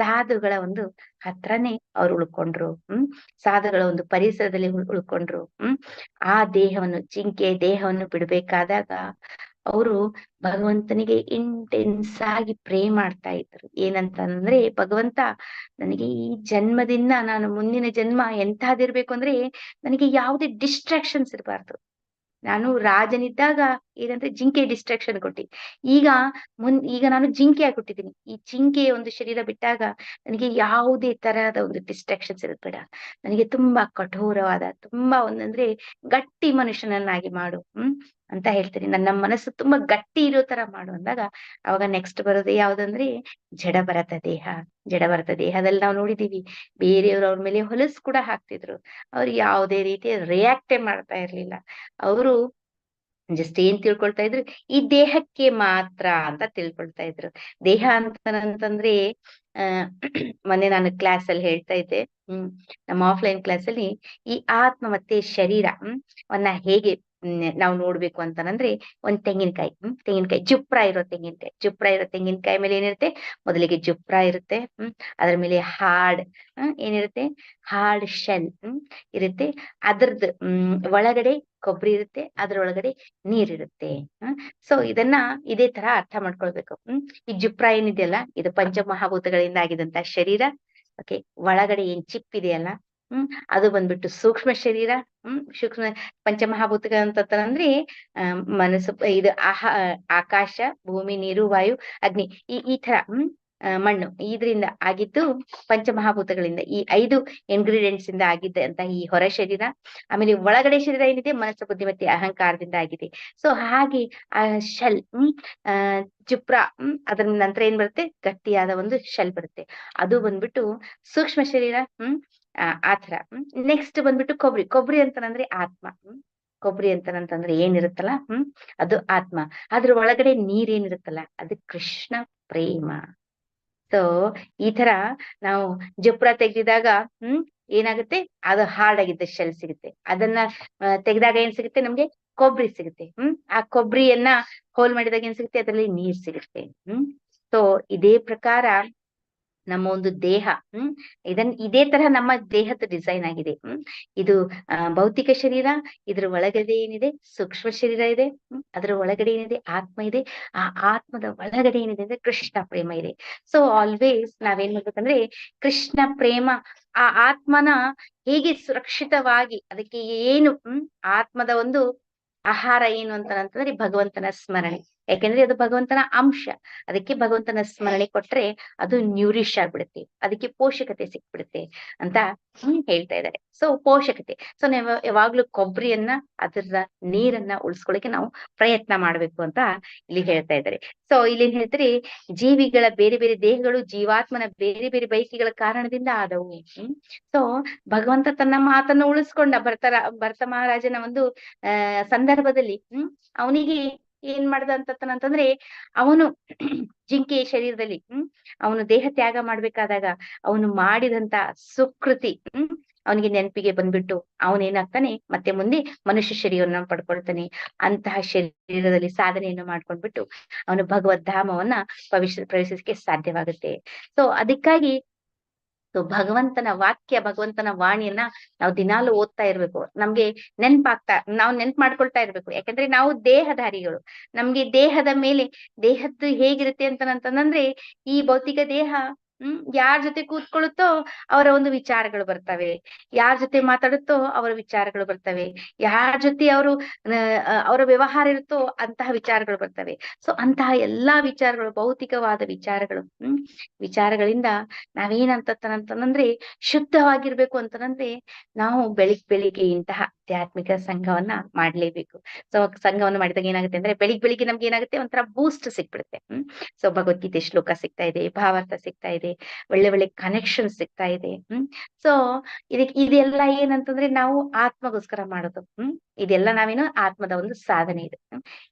ಸಾಧುಗಳ ಒಂದು ಹತ್ರನೇ ಅವ್ರು ಉಳ್ಕೊಂಡ್ರು, ಹ್ಮ್? ಸಾಧುಗಳ ಒಂದು ಪರಿಸರದಲ್ಲಿ ಉಳ್ಕೊಂಡ್ರು, ಹ್ಮ್? ಆ ದೇಹವನ್ನು, ಜಿಂಕೆ ದೇಹವನ್ನು ಬಿಡ್ಬೇಕಾದಾಗ ಅವರು ಭಗವಂತನಿಗೆ ಇಂಟೆನ್ಸ್ ಆಗಿ ಪ್ರೇ ಮಾಡ್ತಾ ಇದ್ರು ಏನಂತಂದ್ರೆ, ಭಗವಂತ ನನಗೆ ಈ ಜನ್ಮದಿಂದ ನಾನು ಮುಂದಿನ ಜನ್ಮ ಎಂತಹದಿರ್ಬೇಕು ಅಂದ್ರೆ, ನನಗೆ ಯಾವುದೇ ಡಿಸ್ಟ್ರಾಕ್ಷನ್ಸ್ ಇರಬಾರ್ದು. ನಾನು ರಾಜನಿದ್ದಾಗ ಏನಂದ್ರೆ ಜಿಂಕೆ ಡಿಸ್ಟ್ರಾಕ್ಷನ್ ಕೊಟ್ಟಿ. ಈಗ ಮುನ್, ಈಗ ನಾನು ಜಿಂಕೆ ಆಗ್ಬಿಟ್ಟಿದ್ದೀನಿ. ಈ ಜಿಂಕೆ ಒಂದು ಶರೀರ ಬಿಟ್ಟಾಗ ನನಗೆ ಯಾವುದೇ ತರಹದ ಒಂದು ಡಿಸ್ಟ್ರಾಕ್ಷನ್ಸ್ ಇರುತ್ತೆ ಬೇಡ. ನನಗೆ ತುಂಬಾ ಕಠೋರವಾದ, ತುಂಬಾ ಒಂದಂದ್ರೆ ಗಟ್ಟಿ ಮನುಷ್ಯನನ್ನಾಗಿ ಮಾಡು. ಹ್ಮ್? ಅಂತ ಹೇಳ್ತೀನಿ. ನನ್ನ ಮನಸ್ಸು ತುಂಬಾ ಗಟ್ಟಿ ಇರೋ ತರ ಮಾಡು ಅಂದಾಗ, ಅವಾಗ ನೆಕ್ಸ್ಟ್ ಬರೋದು ಯಾವ್ದಂದ್ರೆ, ಜಡ ಬರತ ದೇಹ. ಜಡ ಭರತ ದೇಹದಲ್ಲಿ ನಾವು ನೋಡಿದೀವಿ, ಬೇರೆಯವರು ಅವ್ರ ಮೇಲೆ ಹೊಲಸು ಕೂಡ ಹಾಕ್ತಿದ್ರು. ಅವ್ರು ಯಾವುದೇ ರೀತಿ ರಿಯಾಕ್ಟೇ ಮಾಡ್ತಾ ಇರ್ಲಿಲ್ಲ. ಅವರು ಜಸ್ಟ್ ಏನ್ ತಿಳ್ಕೊಳ್ತಾ ಇದ್ರು, ಈ ದೇಹಕ್ಕೆ ಮಾತ್ರ ಅಂತ ತಿಳ್ಕೊಳ್ತಾ ಇದ್ರು. ದೇಹ ಅಂತಂದ್ರೆ ಮೊನ್ನೆ ನಾನು ಕ್ಲಾಸ್ ಅಲ್ಲಿ ಹೇಳ್ತಾ ಇದ್ದೆ. ಹ್ಮ್, ನಮ್ಮ ಆಫ್ಲೈನ್ ಕ್ಲಾಸ್ ಅಲ್ಲಿ ಈ ಆತ್ಮ ಮತ್ತೆ ಶರೀರ ಅವನ್ನ ಹೇಗೆ ನಾವು ನೋಡ್ಬೇಕು ಅಂತಂದ್ರೆ ಒಂದ್ ತೆಂಗಿನಕಾಯಿ, ಹ್ಮ್, ತೆಂಗಿನಕಾಯಿ, ಜುಪ್ರ ಇರೋ ತೆಂಗಿನಕಾಯಿ, ಜುಪ್ರ ಇರೋ ತೆಂಗಿನಕಾಯಿ ಮೇಲೆ ಏನಿರುತ್ತೆ? ಮೊದಲಿಗೆ ಜುಪ್ರ ಇರುತ್ತೆ, ಹ್ಮ್, ಅದ್ರ ಮೇಲೆ ಹಾರ್ಡ್ ಹ್ಮ್, ಏನಿರುತ್ತೆ? ಹಾರ್ಡ್ ಶೆಲ್ ಹ್ಮ್, ಇರುತ್ತೆ. ಅದ್ರದ್ದು ಹ್ಮ್, ಒಳಗಡೆ ಕೊಬ್ಬರಿ ಇರುತ್ತೆ, ಅದ್ರೊಳಗಡೆ ನೀರಿರುತ್ತೆ ಹ್ಮ್. ಸೊ ಇದನ್ನ ಇದೇ ತರ ಅರ್ಥ ಮಾಡ್ಕೊಳ್ಬೇಕು, ಹ್ಮ್. ಈ ಜುಪ್ರ ಏನಿದೆಯಲ್ಲ, ಇದು ಪಂಚಮಹಾಭೂತಗಳಿಂದ ಆಗಿದಂತ ಶರೀರ, ಓಕೆ, ಒಳಗಡೆ ಏನ್ ಚಿಪ್ ಇದೆಯಲ್ಲ ಹ್ಮ್, ಅದು ಬಂದ್ಬಿಟ್ಟು ಸೂಕ್ಷ್ಮ ಶರೀರ, ಹ್ಮ್, ಸೂಕ್ಷ್ಮ ಪಂಚಮಹಾಭೂತಗಳು ಅಂತಂದ್ರೆ ಆ, ಮನಸ್ಸು, ಇದು ಆಹಾ, ಆಕಾಶ, ಭೂಮಿ, ನೀರು, ವಾಯು, ಅಗ್ನಿ, ಈ ಈ ತರ ಹ್ಮ್ ಮಣ್ಣು ಇದರಿಂದ ಆಗಿದ್ದು ಪಂಚಮಹಾಭೂತಗಳಿಂದ. ಈ ಐದು ಇಂಗ್ರೀಡಿಯೆಂಟ್ಸ್ ಇಂದ ಆಗಿದ್ದಂತ ಈ ಹೊರ ಶರೀರ, ಆಮೇಲೆ ಒಳಗಡೆ ಶರೀರ ಏನಿದೆ, ಮನಸ್ಸು ಬುದ್ಧಿಮತ್ತೆ ಅಹಂಕಾರದಿಂದ ಆಗಿದೆ. ಸೊ ಹಾಗೆ, ಆ, ಶಲ್, ಹ್ಮ್ ಚುಪ್ರ, ಹ್ಮ್, ಅದ್ರ ನಂತರ ಏನ್ ಬರುತ್ತೆ? ಗಟ್ಟಿಯಾದ ಒಂದು ಶಲ್ ಬರುತ್ತೆ. ಅದು ಬಂದ್ಬಿಟ್ಟು ಸೂಕ್ಷ್ಮ ಶರೀರ, ಹ್ಮ್ ಆ ನೆಕ್ಸ್ಟ್ ಬಂದ್ಬಿಟ್ಟು ಕೊಬ್ಬರಿ ಕೊಬ್ಬರಿ ಅಂತಂದ್ರೆ ಆತ್ಮ. ಕೊಬ್ಬರಿ ಅಂತಾನಂತಂದ್ರೆ ಏನಿರುತ್ತಲ್ಲ, ಹ್ಮ್, ಅದು ಆತ್ಮ. ಅದ್ರ ಒಳಗಡೆ ನೀರೇನಿರುತ್ತಲ್ಲ, ಅದು ಕೃಷ್ಣ ಪ್ರೇಮ. ಸೊ ಈ ತರ ನಾವು ಜಪ್ರ ತೆಗೆದಿದಾಗ, ಹ್ಮ್, ಏನಾಗುತ್ತೆ? ಅದು ಹಾರ್ಡ್ ಆಗಿದ್ದ ಶೆಲ್ ಸಿಗುತ್ತೆ. ಅದನ್ನ ತೆಗ್ದಾಗ ಏನ್ ಸಿಗುತ್ತೆ? ನಮ್ಗೆ ಕೊಬ್ಬರಿ ಸಿಗುತ್ತೆ. ಹ್ಮ್. ಆ ಕೊಬ್ಬರಿಯನ್ನ ಹೋಲ್ ಮಾಡಿದಾಗ ಏನ್ ಸಿಗುತ್ತೆ? ಅದರಲ್ಲಿ ನೀರ್ ಸಿಗುತ್ತೆ. ಹ್ಮ್. ಸೊ ಇದೇ ಪ್ರಕಾರ ನಮ್ಮ ಒಂದು ದೇಹ, ಹ್ಮ್, ಇದನ್, ಇದೇ ತರ ನಮ್ಮ ದೇಹದ ಡಿಸೈನ್ ಆಗಿದೆ, ಹ್ಮ್, ಇದು ಭೌತಿಕ ಶರೀರ, ಇದ್ರ ಒಳಗಡೆ ಏನಿದೆ, ಸೂಕ್ಷ್ಮ ಶರೀರ ಇದೆ, ಹ್ಮ್, ಅದ್ರ ಒಳಗಡೆ ಏನಿದೆ, ಆತ್ಮ ಇದೆ, ಆ ಆತ್ಮದ ಒಳಗಡೆ ಏನಿದೆ ಅಂದ್ರೆ ಕೃಷ್ಣ ಪ್ರೇಮ ಇದೆ. ಸೊ ಆಲ್ವೇಸ್ ನಾವೇನ್ ಮಾಡ್ಬೇಕಂದ್ರೆ ಕೃಷ್ಣ ಪ್ರೇಮ, ಆ ಆತ್ಮನ ಹೇಗೆ ಸುರಕ್ಷಿತವಾಗಿ, ಅದಕ್ಕೆ ಏನು ಆತ್ಮದ ಒಂದು ಆಹಾರ ಏನು ಅಂತ ಅಂತಂದ್ರೆ ಭಗವಂತನ ಸ್ಮರಣೆ. ಯಾಕೆಂದ್ರೆ ಅದು ಭಗವಂತನ ಅಂಶ. ಅದಕ್ಕೆ ಭಗವಂತನ ಸ್ಮರಣೆ ಕೊಟ್ರೆ ಅದು ನ್ಯೂರಿಶ್ ಆಗ್ಬಿಡುತ್ತೆ. ಅದಕ್ಕೆ ಪೋಷಕತೆ ಸಿಕ್ಬಿಡುತ್ತೆ ಅಂತ ಹೇಳ್ತಾ ಇದ್ದಾರೆ. ಸೊ ಪೋಷಕತೆ. ಸೊ ನಾವು ಯಾವಾಗ್ಲೂ ಕೊಬ್ಬರಿಯನ್ನ ಅದರ ನೀರನ್ನ ಉಳಿಸ್ಕೊಳ್ಳಿಕ್ಕೆ ನಾವು ಪ್ರಯತ್ನ ಮಾಡ್ಬೇಕು ಅಂತ ಇಲ್ಲಿ ಹೇಳ್ತಾ ಇದ್ದಾರೆ. ಸೊ ಇಲ್ಲಿ ಏನ್ ಹೇಳ್ತಾರೆ? ಜೀವಿಗಳ ಬೇರೆ ಬೇರೆ ದೇಹಗಳು, ಜೀವಾತ್ಮನ ಬೇರೆ ಬೇರೆ ಬಯಕೆಗಳ ಕಾರಣದಿಂದ ಆದವು. ಸೊ ಭಗವಂತ ತನ್ನ ಮಾತನ್ನು ಉಳಿಸ್ಕೊಂಡ ಭರ್ತರ ಭರತ ಮಹಾರಾಜನ ಒಂದು ಸಂದರ್ಭದಲ್ಲಿ ಅವನಿಗೆ ಏನ್ ಮಾಡ್ದ ಅಂತಂದ್ರೆ, ಅವನು ಜಿಂಕೆಯ ಶರೀರದಲ್ಲಿ, ಹ್ಮ್, ಅವನು ದೇಹ ತ್ಯಾಗ ಮಾಡ್ಬೇಕಾದಾಗ ಅವನು ಮಾಡಿದಂತ ಸುಕೃತಿ, ಹ್ಮ್, ಅವನಿಗೆ ನೆನಪಿಗೆ ಬಂದ್ಬಿಟ್ಟು ಅವನೇನಾಗ್ತಾನೆ ಮತ್ತೆ ಮುಂದೆ ಮನುಷ್ಯ ಶರೀರವನ್ನ ಪಡ್ಕೊಳ್ತಾನೆ. ಅಂತಹ ಶರೀರದಲ್ಲಿ ಸಾಧನೆಯನ್ನು ಮಾಡ್ಕೊಂಡ್ಬಿಟ್ಟು ಅವನು ಭಗವದ್ ಧಾಮವನ್ನ ಪ್ರವೇಶ ಪ್ರವೇಶಿಸಕ್ಕೆ ಸಾಧ್ಯವಾಗುತ್ತೆ. ಸೊ ಅದಕ್ಕಾಗಿ ಸೊ ಭಗವಂತನ ವಾಕ್ಯ, ಭಗವಂತನ ವಾಣಿಯನ್ನ ನಾವು ದಿನಾಲು ಓದ್ತಾ ಇರ್ಬೇಕು. ನಮ್ಗೆ ನೆನ್ಪಾಗ್ತಾ, ನಾವು ನೆನ್ಪ್ ಮಾಡ್ಕೊಳ್ತಾ ಇರ್ಬೇಕು. ಯಾಕಂದ್ರೆ ನಾವು ದೇಹಧಾರಿಗಳು. ನಮ್ಗೆ ದೇಹದ ಮೇಲೆ, ದೇಹದ್ದು ಹೇಗಿರುತ್ತೆ ಅಂತ ಅಂತಂದ್ರೆ ಈ ಭೌತಿಕ ದೇಹ ಹ್ಮ್, ಯಾರ್ ಜೊತೆ ಕೂತ್ಕೊಳ್ಳುತ್ತೋ ಅವರ ಒಂದು ವಿಚಾರಗಳು ಬರ್ತವೆ. ಯಾರ್ ಜೊತೆ ಮಾತಾಡುತ್ತೋ ಅವರ ವಿಚಾರಗಳು ಬರ್ತವೆ. ಯಾರ ಜೊತೆ ಅವರು ಅವರ ವ್ಯವಹಾರ ಇರುತ್ತೋ ಅಂತಹ ವಿಚಾರಗಳು ಬರ್ತವೆ. ಸೊ ಅಂತಹ ಎಲ್ಲಾ ವಿಚಾರಗಳು, ಭೌತಿಕವಾದ ವಿಚಾರಗಳು, ಹ್ಮ್, ವಿಚಾರಗಳಿಂದ ನಾವೇನಂತಂತಂದ್ರೆ ಶುದ್ಧವಾಗಿರ್ಬೇಕು ಅಂತಂದ್ರೆ ನಾವು ಬೆಳಿಗ್ ಬೆಳಿಗ್ಗೆ ಇಂತಹ ಆಧ್ಯಾತ್ಮಿಕ ಸಂಘವನ್ನ ಮಾಡ್ಲೇಬೇಕು. ಸೊ ಸಂಘವನ್ನು ಮಾಡಿದಾಗ ಏನಾಗುತ್ತೆ ಅಂದ್ರೆ ಬೆಳಿಗ್ ಬೆಳಿಗ್ಗೆ ನಮ್ಗೆ ಏನಾಗುತ್ತೆ ಒಂಥರ ಬೂಸ್ಟ್ ಸಿಕ್ಬಿಡುತ್ತೆ. ಹ್ಮ್. ಸೊ ಭಗವದ್ಗೀತೆ ಶ್ಲೋಕ ಸಿಗ್ತಾ ಇದೆ, ಭಾವಾರ್ಥ ಸಿಗ್ತಾ ಇದೆ, ಒಳ್ಳೆ ಒಳ್ಳೆ ಕನೆಕ್ಷನ್ ಸಿಗ್ತಾ ಇದೆ. ಹ್ಮ್. ಸೊ ಇದಕ್ಕೆ ಇದೆಲ್ಲ ಏನಂತಂದ್ರೆ ನಾವು ಆತ್ಮಗೋಸ್ಕರ ಮಾಡೋದು. ಹ್ಮ್. ಇದೆಲ್ಲ ನಾವೇನು ಆತ್ಮದ ಒಂದು ಸಾಧನೆ ಇದೆ.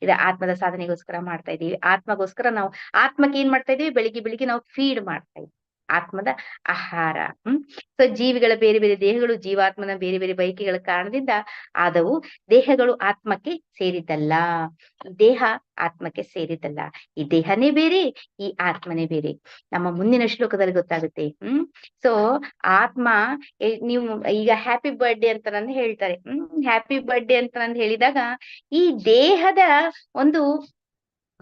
ಇದು ಆತ್ಮದ ಸಾಧನೆಗೋಸ್ಕರ ಮಾಡ್ತಾ ಇದೀವಿ. ಆತ್ಮಗೋಸ್ಕರ ನಾವು ಆತ್ಮಕ್ಕೆ ಏನ್ ಮಾಡ್ತಾ ಇದೀವಿ? ಬೆಳಿಗ್ಗೆ ಬೆಳಿಗ್ಗೆ ನಾವು ಫೀಡ್ ಮಾಡ್ತಾ ಇದೀವಿ. ಆತ್ಮದ ಆಹಾರ, ಹ್ಮ್? ಸೊ ಜೀವಿಗಳ ಬೇರೆ ಬೇರೆ ದೇಹಗಳು, ಜೀವಾತ್ಮನ ಬೇರೆ ಬೇರೆ ಬಯಕೆಗಳ ಕಾರಣದಿಂದ ಆದವು ದೇಹಗಳು ಆತ್ಮಕ್ಕೆ ಸೇರಿದ್ದಲ್ಲ. ದೇಹ ಆತ್ಮಕ್ಕೆ ಸೇರಿದ್ದಲ್ಲ. ಈ ದೇಹನೇ ಬೇರೆ, ಈ ಆತ್ಮನೇ ಬೇರೆ. ನಮ್ಮ ಮುಂದಿನ ಶ್ಲೋಕದಲ್ಲಿ ಗೊತ್ತಾಗುತ್ತೆ, ಹ್ಮ್? ಸೊ ಆತ್ಮ ನೀವು ಈಗ ಹ್ಯಾಪಿ ಬರ್ಡೇ ಅಂತ ನಂದು ಹೇಳ್ತಾರೆ, ಹ್ಮ್? ಹ್ಯಾಪಿ ಬರ್ಡೇ ಅಂತ ನಂದು ಹೇಳಿದಾಗ ಈ ದೇಹದ ಒಂದು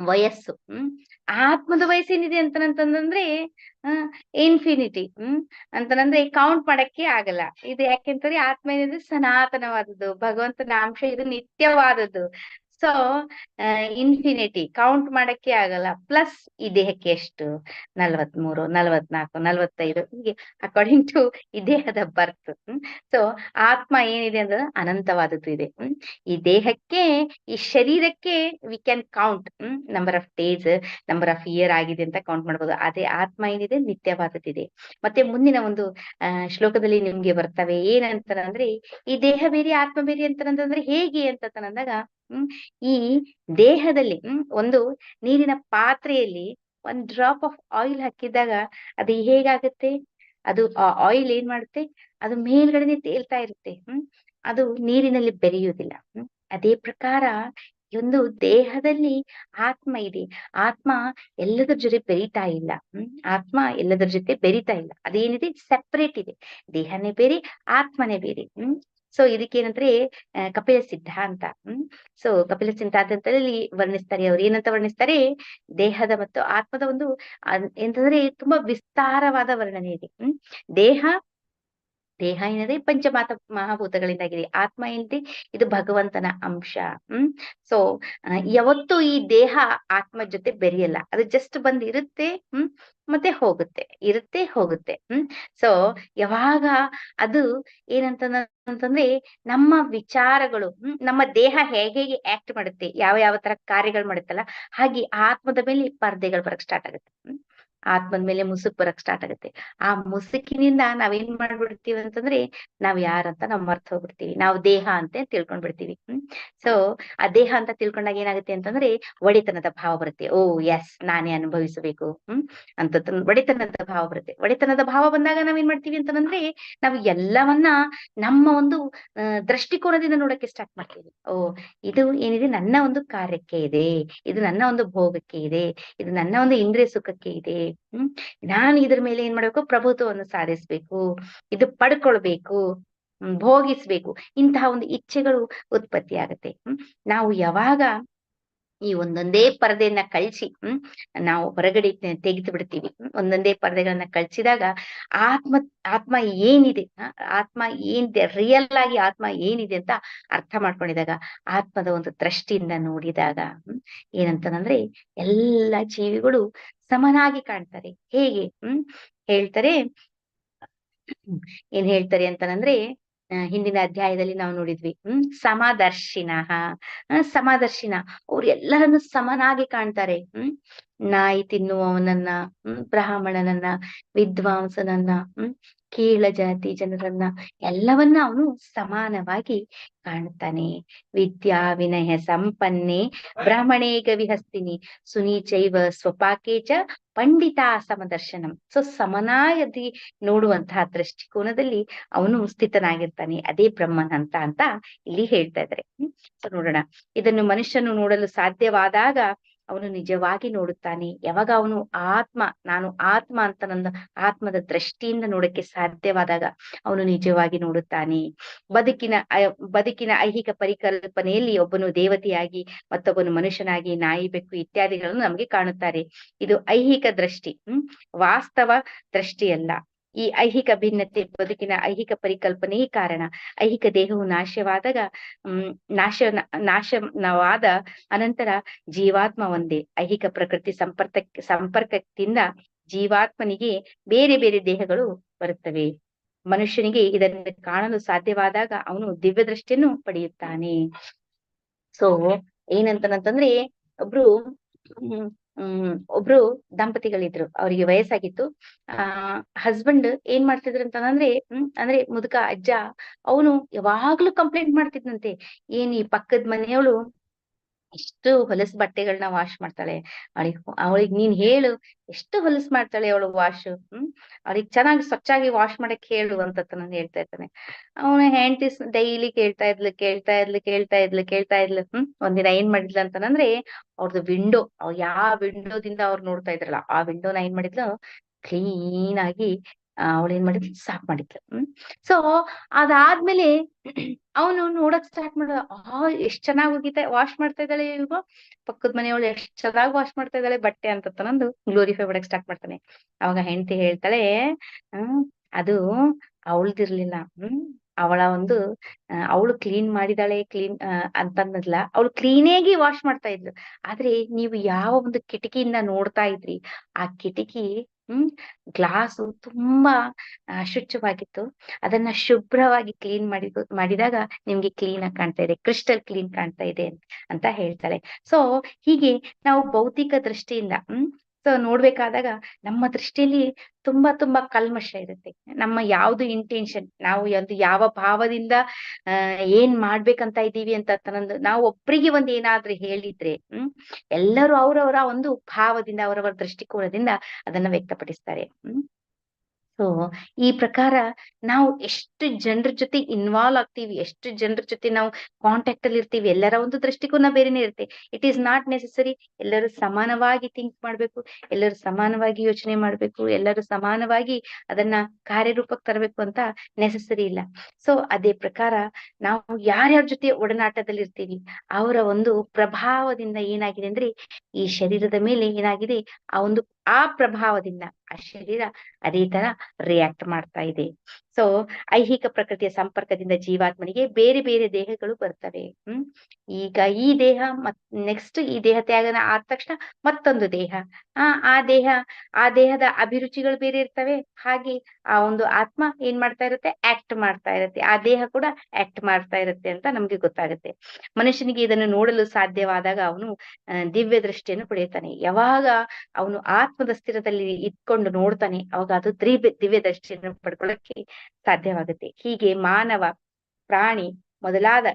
ವಯಸ್ಸು, ಹ್ಮ್? ಆತ್ಮದ ವಯಸ್ಸೇನಿದೆ ಅಂತಂತಂದ್ರೆ ಅಹ್ ಇನ್ಫಿನಿಟಿ ಹ್ಮ್? ಅಂತಂದ್ರೆ ಕೌಂಟ್ ಮಾಡಕ್ಕೆ ಆಗಲ್ಲ. ಇದು ಯಾಕೆಂತಂದ್ರೆ ಆತ್ಮ ಏನಿದೆ ಸನಾತನವಾದದ್ದು, ಭಗವಂತನ ಅಂಶ ಇದು ನಿತ್ಯವಾದದ್ದು. ಸೊ ಇನ್ಫಿನಿಟಿ ಕೌಂಟ್ ಮಾಡಕ್ಕೆ ಆಗಲ್ಲ. ಪ್ಲಸ್ ಈ ದೇಹಕ್ಕೆ ಎಷ್ಟು? ನಲವತ್ಮೂರು, ನಲ್ವತ್ನಾಲ್ಕು, ನಲ್ವತ್ತೈದು, ಹೀಗೆ ಅಕಾರ್ಡಿಂಗ್ ಟು ಈ ದೇಹದ ಬರ್ತ್ ಸೊ ಆತ್ಮ ಏನಿದೆ ಅಂದ್ರೆ ಅನಂತವಾದದ್ದು ಇದೆ. ಈ ದೇಹಕ್ಕೆ, ಈ ಶರೀರಕ್ಕೆ we can count number of days number of year ಆಗಿದೆ ಅಂತ ಕೌಂಟ್ ಮಾಡ್ಬೋದು. ಅದೇ ಆತ್ಮ ಏನಿದೆ, ನಿತ್ಯವಾದದ್ದಿದೆ. ಮತ್ತೆ ಮುಂದಿನ ಒಂದು ಶ್ಲೋಕದಲ್ಲಿ ನಿಮ್ಗೆ ಬರ್ತವೆ ಏನಂತಾರಂದ್ರೆ ಈ ದೇಹ ಬೇರೆ, ಆತ್ಮ ಬೇರೆ ಅಂತಂದ್ರೆ ಹೇಗೆ ಅಂತ ಅಂದಾಗ ಈ ದೇಹದಲ್ಲಿ ಒಂದು ನೀರಿನ ಪಾತ್ರೆಯಲ್ಲಿ ಒಂದ್ ಡ್ರಾಪ್ ಆಫ್ ಆಯಿಲ್ ಹಾಕಿದಾಗ ಅದು ಹೇಗಾಗುತ್ತೆ? ಅದು ಆ ಆಯಿಲ್ ಏನ್ ಮಾಡುತ್ತೆ? ಅದು ಮೇಲ್ಗಡೆನೆ ತೇಲ್ತಾ ಇರುತ್ತೆ ಅದು ನೀರಿನಲ್ಲಿ ಬೆರೆಯುವುದಿಲ್ಲ ಅದೇ ಪ್ರಕಾರ ಒಂದು ದೇಹದಲ್ಲಿ ಆತ್ಮ ಇದೆ, ಆತ್ಮ ಎಲ್ಲದರ ಜೊತೆ ಬೆರಿತಾ ಇಲ್ಲ ಆತ್ಮ ಎಲ್ಲದರ ಜೊತೆ ಬೆರಿತಾ ಇಲ್ಲ, ಅದೇನಿದೆ? ಸೆಪರೇಟ್ ಇದೆ, ದೇಹನೇ ಬೇರೆ, ಆತ್ಮನೇ ಬೇರೆ, ಹ್ಮ್ ಸೊ ಇದಕ್ಕೇನಂದ್ರೆ ಕಪಿಲ ಸಿದ್ಧಾಂತ ಹ್ಮ್? ಸೊ ಕಪಿಲ ಸಿದ್ಧಾಂತದಲ್ಲಿ ವರ್ಣಿಸ್ತಾರೆ ಅವ್ರು. ಏನಂತ ವರ್ಣಿಸ್ತಾರೆ? ದೇಹದ ಮತ್ತು ಆತ್ಮದ ಒಂದು ಎಂತಂದ್ರೆ, ತುಂಬಾ ವಿಸ್ತಾರವಾದ ವರ್ಣನೆ ಇದೆ, ಹ್ಮ್? ದೇಹ ದೇಹ ಏನಿದೆ ಪಂಚಮಾತ ಮಹಾಭೂತಗಳಿಂದಾಗಿದೆ. ಆತ್ಮ ಏನಿದೆ ಇದು ಭಗವಂತನ ಅಂಶ. ಹ್ಮ್? ಸೊ ಯಾವತ್ತು ಈ ದೇಹ ಆತ್ಮ ಜೊತೆ ಬೆರೆಯಲ್ಲ. ಅದು ಜಸ್ಟ್ ಬಂದ್ ಇರುತ್ತೆ, ಹ್ಮ್? ಮತ್ತೆ ಹೋಗುತ್ತೆ. ಇರುತ್ತೆ, ಹೋಗುತ್ತೆ. ಹ್ಮ್? ಸೊ ಯಾವಾಗ ಅದು ಏನಂತ ಅಂತಂದ್ರೆ ನಮ್ಮ ವಿಚಾರಗಳು ನಮ್ಮ ದೇಹ ಹೇಗೆ ಹೇಗೆ ಆಕ್ಟ್ ಮಾಡುತ್ತೆ, ಯಾವ ಯಾವ ತರ ಕಾರ್ಯಗಳು ಮಾಡುತ್ತಲ್ಲ, ಹಾಗೆ ಆತ್ಮದ ಮೇಲೆ ಪರ್ದೆಗಳು ಬರಕ್ ಸ್ಟಾರ್ಟ್ ಆಗುತ್ತೆ. ಆತ್ಮದ ಮೇಲೆ ಮುಸುಕ್ ಬರಕ್ ಸ್ಟಾರ್ಟ್ ಆಗುತ್ತೆ. ಆ ಮುಸುಕಿನಿಂದ ನಾವೇನ್ ಮಾಡ್ಬಿಡ್ತೀವಿ ಅಂತಂದ್ರೆ, ನಾವ್ ಯಾರಂತ ನಾವ್ ಮರ್ತ ಹೋಗ್ಬಿಡ್ತೀವಿ. ನಾವು ದೇಹ ಅಂತ ತಿಳ್ಕೊಂಡ್ ಬಿಡ್ತೀವಿ. ಹ್ಮ್. ಸೊ ಆ ದೇಹ ಅಂತ ತಿಳ್ಕೊಂಡಾಗ ಏನಾಗುತ್ತೆ ಅಂತಂದ್ರೆ, ಒಡೆತನದ ಭಾವ ಬರುತ್ತೆ. ಓ ಎಸ್ ನಾನೇ ಅನುಭವಿಸಬೇಕು. ಹ್ಮ್. ಅಂತ ಒಡೆತನದ ಭಾವ ಬರುತ್ತೆ. ಒಡೆತನದ ಭಾವ ಬಂದಾಗ ನಾವೇನ್ ಮಾಡ್ತೀವಿ ಅಂತಂದ್ರೆ, ನಾವು ಎಲ್ಲವನ್ನ ನಮ್ಮ ಒಂದು ದೃಷ್ಟಿಕೋನದಿಂದ ನೋಡಕ್ಕೆ ಸ್ಟಾರ್ಟ್ ಮಾಡ್ತೀವಿ. ಓ, ಇದು ಏನಿದೆ? ನನ್ನ ಒಂದು ಕಾರ್ಯಕ್ಕೆ ಇದೆ. ಇದು ನನ್ನ ಒಂದು ಭೋಗಕ್ಕೆ ಇದೆ. ಇದು ನನ್ನ ಒಂದು ಇಂದ್ರಿಯ ಸುಖಕ್ಕೆ ಇದೆ. ಹ್ಮ್. ನಾನು ಇದ್ರ ಮೇಲೆ ಏನ್ ಮಾಡ್ಬೇಕು? ಪ್ರಭುತ್ವವನ್ನು ಸಾಧಿಸ್ಬೇಕು. ಇದು ಪಡ್ಕೊಳ್ಬೇಕು. ಭೋಗಿಸ್ಬೇಕು. ಇಂತಹ ಒಂದು ಇಚ್ಛೆಗಳು ಉತ್ಪತ್ತಿ ಆಗುತ್ತೆ ಹ್ಮ್. ನಾವು ಯಾವಾಗ ಈ ಒಂದೊಂದೇ ಪರದೆಯನ್ನ ಕಳ್ಸಿ, ಹ್ಮ್, ನಾವು ಹೊರಗಡೆ ತೆಗೆದು ಬಿಡ್ತೀವಿ. ಒಂದೊಂದೇ ಪರದೆಗಳನ್ನ ಕಳ್ಸಿದಾಗ ಆತ್ಮ ಆತ್ಮ ಏನಿದೆ ಆತ್ಮ ಏನಿದೆ ರಿಯಲ್ ಆಗಿ ಆತ್ಮ ಏನಿದೆ ಅಂತ ಅರ್ಥ ಮಾಡ್ಕೊಂಡಿದಾಗ ಆತ್ಮದ ಒಂದು ದೃಷ್ಟಿಯಿಂದ ನೋಡಿದಾಗ ಏನಂತಂದ್ರೆ ಎಲ್ಲ ಜೀವಿಗಳು ಸಮನಾಗಿ ಕಾಣ್ತಾರೆ. ಹೇಗೆ, ಹ್ಮ್, ಹೇಳ್ತಾರೆ ಏನ್ ಹೇಳ್ತಾರೆ ಅಂತಂದ್ರೆ ಹಿಂದಿನ ಅಧ್ಯಾಯದಲ್ಲಿ ನಾವು ನೋಡಿದ್ವಿ. ಹ್ಮ್, ಸಮದರ್ಶಿನ. ಸಮದರ್ಶಿನ. ಅವ್ರು ಎಲ್ಲರನ್ನು ಸಮನಾಗಿ ಕಾಣ್ತಾರೆ. ಹ್ಮ್, ನಾಯಿ ತಿನ್ನುವವನನ್ನ, ಹ್ಮ್, ಬ್ರಾಹ್ಮಣನನ್ನ, ವಿದ್ವಾಂಸನನ್ನ, ಹ್ಮ್ ಕೀಳ ಜಾತಿ ಜನರನ್ನ ಎಲ್ಲವನ್ನ ಅವನು ಸಮಾನವಾಗಿ ಕಾಣ್ತಾನೆ. ವಿದ್ಯಾ ವಿನಯ ಸಂಪನ್ನೆ ಬ್ರಾಹ್ಮಣೇ ಗವಿಹಸ್ತಿನಿ ಸುನೀಚೈವ ಸ್ವಪಾಕೆ ಚ ಪಂಡಿತ ಸಮದರ್ಶನಂ. ಸೊ ಸಮನಾಯದಿ ನೋಡುವಂತಹ ದೃಷ್ಟಿಕೋನದಲ್ಲಿ ಅವನು ಸ್ಥಿತನಾಗಿರ್ತಾನೆ. ಅದೇ ಬ್ರಹ್ಮನ್ ಅಂತ ಇಲ್ಲಿ ಹೇಳ್ತಾ ಇದ್ದಾರೆ ಸೊ ನೋಡೋಣ. ಇದನ್ನು ಮನುಷ್ಯನು ನೋಡಲು ಸಾಧ್ಯವಾದಾಗ ಅವನು ನಿಜವಾಗಿ ನೋಡುತ್ತಾನೆ. ಯಾವಾಗ ಅವನು ಆತ್ಮ, ನಾನು ಆತ್ಮ ಅಂತ ನನ್ನ ಆತ್ಮದ ದೃಷ್ಟಿಯಿಂದ ನೋಡಕ್ಕೆ ಸಾಧ್ಯವಾದಾಗ ಅವನು ನಿಜವಾಗಿ ನೋಡುತ್ತಾನೆ. ಬದುಕಿನ ಬದುಕಿನ ಐಹಿಕ ಪರಿಕಲ್ಪನೆಯಲ್ಲಿ ಒಬ್ಬನು ದೇವತೆಯಾಗಿ ಮತ್ತೊಬ್ಬನು ಮನುಷ್ಯನಾಗಿ ನಾಯಿ, ಬೆಕ್ಕು ಇತ್ಯಾದಿಗಳನ್ನು ನಮಗೆ ಕಾಣುತ್ತಾರೆ. ಇದು ಐಹಿಕ ದೃಷ್ಟಿ, ಹ್ಮ್, ವಾಸ್ತವ ದೃಷ್ಟಿಯಲ್ಲ. ಈ ಐಹಿಕ ಭಿನ್ನತೆ ಬದುಕಿನ ಐಹಿಕ ಪರಿಕಲ್ಪನೆಯೇ ಕಾರಣ. ಐಹಿಕ ದೇಹವು ನಾಶವಾದಾಗ, ಹ್ಮ್, ನಾಶ, ನಾಶನವಾದ ಅನಂತರ ಜೀವಾತ್ಮ ಒಂದೇ. ಐಹಿಕ ಪ್ರಕೃತಿ ಸಂಪರ್ಕ ಸಂಪರ್ಕದಿಂದ ಜೀವಾತ್ಮನಿಗೆ ಬೇರೆ ಬೇರೆ ದೇಹಗಳು ಬರುತ್ತವೆ. ಮನುಷ್ಯನಿಗೆ ಇದನ್ನು ಕಾಣಲು ಸಾಧ್ಯವಾದಾಗ ಅವನು ದಿವ್ಯ ದೃಷ್ಟಿಯನ್ನು ಪಡೆಯುತ್ತಾನೆ. ಸೊ ಏನಂತನಂತಂದ್ರೆ, ಒಬ್ರು ಹ್ಮ್. ಒಬ್ರು ದಂಪತಿಗಳಿದ್ರು, ಅವರಿಗೆ ವಯಸ್ಸಾಗಿತ್ತು. ಆ ಹಸ್ಬೆಂಡ್ ಏನ್ ಮಾಡ್ತಿದ್ರು ಅಂತಂದ್ರೆ, ಹ್ಮ್, ಅಂದ್ರೆ ಮುದುಕ, ಅಜ್ಜ, ಅವನು ಯಾವಾಗ್ಲೂ ಕಂಪ್ಲೇಂಟ್ ಮಾಡ್ತಿದ್ನಂತೆ. ಏನ್ ಈ ಪಕ್ಕದ ಮನೆಯವಳು ಎಷ್ಟು ಹೊಲಸ್ ಬಟ್ಟೆಗಳನ್ನ ವಾಶ್ ಮಾಡ್ತಾಳೆ. ಅವಳಿಗೆ ಅವಳಿಗೆ ನೀನ್ ಹೇಳು, ಎಷ್ಟು ಹೊಲಸ್ ಮಾಡ್ತಾಳೆ ಅವಳು ವಾಶ್ ಹ್ಮ್? ಅವಳಿಗೆ ಚೆನ್ನಾಗಿ ಸ್ವಚ್ಛಾಗಿ ವಾಶ್ ಮಾಡಕ್ ಹೇಳು ಅಂತ ನಾನು ಹೇಳ್ತಾ ಇರ್ತಾನೆ. ಅವನ ಹೆಂಡತಿ ಡೈಲಿ ಕೇಳ್ತಾ ಇದ್ಲು ಕೇಳ್ತಾ ಇದ್ಲು ಕೇಳ್ತಾ ಇದ್ಲು ಕೇಳ್ತಾ ಇದ್ಲು, ಹ್ಮ್? ಒಂದಿನ ಏನ್ ಮಾಡಿದ್ಲು ಅಂತಂದ್ರೆ ಅವ್ರದ್ದು ವಿಂಡೋ ಅವ್ ಯಾವ ವಿಂಡೋದಿಂದ ಅವ್ರು ನೋಡ್ತಾ ಇದ್ರಲ್ಲ, ಆ ವಿಂಡೋನ ಏನ್ ಮಾಡಿದ್ಲು? ಕ್ಲೀನ್ ಆಗಿ ಅವಳು ಏನ್ ಮಾಡಿದ್ಲು? ಸಾಫ್ ಮಾಡಿದ್ಲು. ಹ್ಮ್. ಸೊ ಅದಾದ್ಮೇಲೆ ಅವನು ನೋಡಕ್ ಸ್ಟಾರ್ಟ್ ಮಾಡಿದ. ಆ, ಎಷ್ಟ್ ಚೆನ್ನಾಗ್ ಹೋಗಿದ್ದೆ. ವಾಶ್ ಮಾಡ್ತಾ ಇದ್ದಾಳೆ ಇಲ್ವೋ? ಪಕ್ಕದ ಮನೆಯವಳು ಎಷ್ಟ್ ಚೆನ್ನಾಗ್ ವಾಶ್ ಮಾಡ್ತಾ ಇದ್ದಾಳೆ? ಬಟ್ಟೆ ಅಂತ ತನಂದು ಗ್ಲೋರಿಫೈ ಮಾಡಕ್ ಸ್ಟಾರ್ಟ್ ಮಾಡ್ತಾನೆ. ಅವಾಗ ಹೆಂಡತಿ ಹೇಳ್ತಾಳೆ ಹ್ಮ್ ಅದು ಅವಳ್ದಿರ್ಲಿಲ್ಲ. ಹ್ಮ್. ಅವಳ ಒಂದು ಅವಳು ಕ್ಲೀನ್ ಮಾಡಿದಾಳೆ ಕ್ಲೀನ್ ಅಂತಂದಲ್ಲ ಅವಳು ಕ್ಲೀನೇಗಿ ವಾಶ್ ಮಾಡ್ತಾ ಇದ್ಲು. ಆದ್ರೆ ನೀವು ಯಾವ ಒಂದು ಕಿಟಕಿಯಿಂದ ನೋಡ್ತಾ ಇದ್ರಿ? ಆ ಕಿಟಕಿ ಹ್ಮ್, ಗ್ಲಾಸು ತುಂಬಾ ಶುಚ್ಛವಾಗಿತ್ತು ಅದನ್ನ ಶುಭ್ರವಾಗಿ ಕ್ಲೀನ್ ಮಾಡಿ ಮಾಡಿದಾಗ ನಿಮ್ಗೆ ಕ್ಲೀನ್ ಆಗಿ ಕಾಣ್ತಾ ಇದೆ, ಕ್ರಿಸ್ಟಲ್ ಕ್ಲೀನ್ ಕಾಣ್ತಾ ಇದೆ ಅಂತ ಹೇಳ್ತಾರೆ ಸೊ, ಹೀಗೆ ನಾವು ಭೌತಿಕ ದೃಷ್ಟಿಯಿಂದ, ಹ್ಮ್ ನೋಡ್ಬೇಕಾದಾಗ ನಮ್ಮ ದೃಷ್ಟಿಲಿ ತುಂಬಾ ತುಂಬಾ ಕಲ್ಮಶ ಇರುತ್ತೆ. ನಮ್ಮ ಯಾವ್ದು ಇಂಟೆನ್ಷನ್ ನಾವು ಒಂದು ಯಾವ ಭಾವದಿಂದ ಏನ್ ಮಾಡ್ಬೇಕಂತ ಇದ್ದೀವಿ ಅಂತ ತನ್ನೊಂದು ನಾವು ಒಬ್ರಿಗೆ ಒಂದ್ ಏನಾದ್ರೂ ಹೇಳಿದ್ರೆ, ಹ್ಮ್, ಎಲ್ಲರೂ ಅವರವರ ಒಂದು ಭಾವದಿಂದ, ಅವರವರ ದೃಷ್ಟಿಕೋನದಿಂದ ಅದನ್ನ ವ್ಯಕ್ತಪಡಿಸ್ತಾರೆ. ಹ್ಮ್. ಸೊ ಈ ಪ್ರಕಾರ ನಾವು ಎಷ್ಟು ಜನರ ಜೊತೆ ಇನ್ವಾಲ್ವ್ ಆಗ್ತೀವಿ, ಎಷ್ಟು ಜನರ ಜೊತೆ ನಾವು ಕಾಂಟ್ಯಾಕ್ಟ್ ಅಲ್ಲಿ ಇರ್ತೀವಿ, ಎಲ್ಲರ ಒಂದು ದೃಷ್ಟಿಕೋನ ಬೇರೆನೆ ಇರುತ್ತೆ. ಇಟ್ ಈಸ್ ನಾಟ್ ನೆಸೆಸರಿ ಎಲ್ಲರೂ ಸಮಾನವಾಗಿ ಥಿಂಕ್ ಮಾಡ್ಬೇಕು, ಎಲ್ಲರೂ ಸಮಾನವಾಗಿ ಯೋಚನೆ ಮಾಡ್ಬೇಕು, ಎಲ್ಲರೂ ಸಮಾನವಾಗಿ ಅದನ್ನ ಕಾರ್ಯರೂಪಕ್ಕೆ ತರಬೇಕು ಅಂತ ನೆಸೆಸರಿ ಇಲ್ಲ. ಸೊ ಅದೇ ಪ್ರಕಾರ ನಾವು ಯಾರ್ಯಾರ ಜೊತೆ ಒಡನಾಟದಲ್ಲಿ ಇರ್ತೀವಿ, ಅವರ ಒಂದು ಪ್ರಭಾವದಿಂದ ಏನಾಗಿದೆ ಅಂದ್ರೆ ಈ ಶರೀರದ ಮೇಲೆ ಏನಾಗಿದೆ, ಆ ಒಂದು ಆ ಪ್ರಭಾವದಿಂದ ಆ ಶರೀರ ಅದೇ ತರ ರಿಯಾಕ್ಟ್ ಮಾಡ್ತಾ ಇದೆ. ಸೊ ಐಹಿಕ ಪ್ರಕೃತಿಯ ಸಂಪರ್ಕದಿಂದ ಜೀವಾತ್ಮನಿಗೆ ಬೇರೆ ಬೇರೆ ದೇಹಗಳು ಬರ್ತವೆ. ಹ್ಮ್? ಈಗ ಈ ದೇಹ ಮತ್ ನೆಕ್ಸ್ಟ್ ಈ ದೇಹ ತ್ಯಾಗನ ಆದ ತಕ್ಷಣ ಮತ್ತೊಂದು ದೇಹ. ಆ ಆ ದೇಹ, ಆ ದೇಹದ ಅಭಿರುಚಿಗಳು ಬೇರೆ ಇರ್ತವೆ. ಹಾಗೆ ಆ ಒಂದು ಆತ್ಮ ಏನ್ ಮಾಡ್ತಾ ಇರುತ್ತೆ? ಆಕ್ಟ್ ಮಾಡ್ತಾ ಇರುತ್ತೆ. ಆ ದೇಹ ಕೂಡ ಆಕ್ಟ್ ಮಾಡ್ತಾ ಇರುತ್ತೆ ಅಂತ ನಮ್ಗೆ ಗೊತ್ತಾಗುತ್ತೆ. ಮನುಷ್ಯನಿಗೆ ಇದನ್ನು ನೋಡಲು ಸಾಧ್ಯವಾದಾಗ ಅವನು ದಿವ್ಯ ದೃಷ್ಟಿಯನ್ನು ಪಡೆಯುತ್ತಾನೆ. ಯಾವಾಗ ಅವನು ಆತ್ಮದ ಸ್ಥಿರದಲ್ಲಿ ಇಟ್ಕೊಂಡು ನೋಡ್ತಾನೆ, ಅವಾಗ ಅದು ದ್ರಿ ದಿವ್ಯ ದೃಷ್ಟಿಯನ್ನು ಪಡ್ಕೊಳ್ಳಕ್ಕೆ ಸಾಧ್ಯವಾಗುತ್ತೆ. ಹೀಗೆ ಮಾನವ, ಪ್ರಾಣಿ ಮೊದಲಾದ,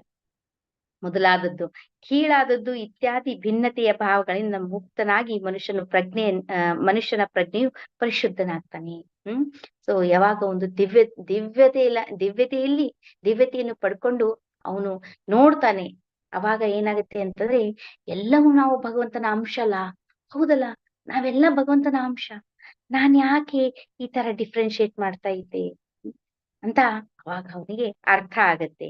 ಮೊದಲಾದದ್ದು, ಕೀಳಾದದ್ದು ಇತ್ಯಾದಿ ಭಿನ್ನತೆಯ ಭಾವಗಳಿಂದ ಮುಕ್ತನಾಗಿ ಮನುಷ್ಯನು ಪ್ರಜ್ಞೆ ಮನುಷ್ಯನ ಪ್ರಜ್ಞೆಯು ಪರಿಶುದ್ಧನಾಗ್ತಾನೆ. ಹ್ಮ್? ಸೊ ಯಾವಾಗ ಒಂದು ದಿವ್ಯ, ದಿವ್ಯತೆ ಇಲ್ಲ, ದಿವ್ಯತೆಯಲ್ಲಿ, ದಿವ್ಯತೆಯನ್ನು ಪಡ್ಕೊಂಡು ಅವನು ನೋಡ್ತಾನೆ, ಅವಾಗ ಏನಾಗುತ್ತೆ ಅಂತಂದ್ರೆ, ಎಲ್ಲವೂ ನಾವು ಭಗವಂತನ ಅಂಶ ಅಲ್ಲ. ಹೌದಲ್ಲ? ನಾವೆಲ್ಲ ಭಗವಂತನ ಅಂಶ. ನಾನ್ ಯಾಕೆ ಈ ತರ ಡಿಫ್ರೆನ್ಶಿಯೇಟ್ ಮಾಡ್ತಾ ಇದ್ದೆ? ಅಂತ ಅವಾಗ ಅವನಿಗೆ ಅರ್ಥ ಆಗತ್ತೆ.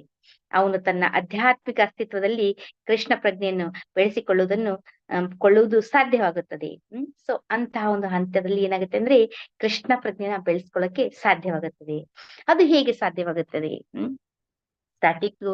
ಅವನು ತನ್ನ ಆಧ್ಯಾತ್ಮಿಕ ಅಸ್ತಿತ್ವದಲ್ಲಿ ಕೃಷ್ಣ ಪ್ರಜ್ಞೆಯನ್ನು ಬೆಳೆಸಿಕೊಳ್ಳುವುದನ್ನು ಕೊಳ್ಳುವುದು ಸಾಧ್ಯವಾಗುತ್ತದೆ. ಹ್ಮ್ ಸೊ ಅಂತಹ ಒಂದು ಹಂತದಲ್ಲಿ ಏನಾಗುತ್ತೆ ಅಂದ್ರೆ ಕೃಷ್ಣ ಪ್ರಜ್ಞೆನ ಬೆಳೆಸ್ಕೊಳ್ಳಕ್ಕೆ ಸಾಧ್ಯವಾಗುತ್ತದೆ. ಅದು ಹೇಗೆ ಸಾಧ್ಯವಾಗುತ್ತದೆ? ಹ್ಮ್ ಸ್ಟಾರ್ಟಿಂಗು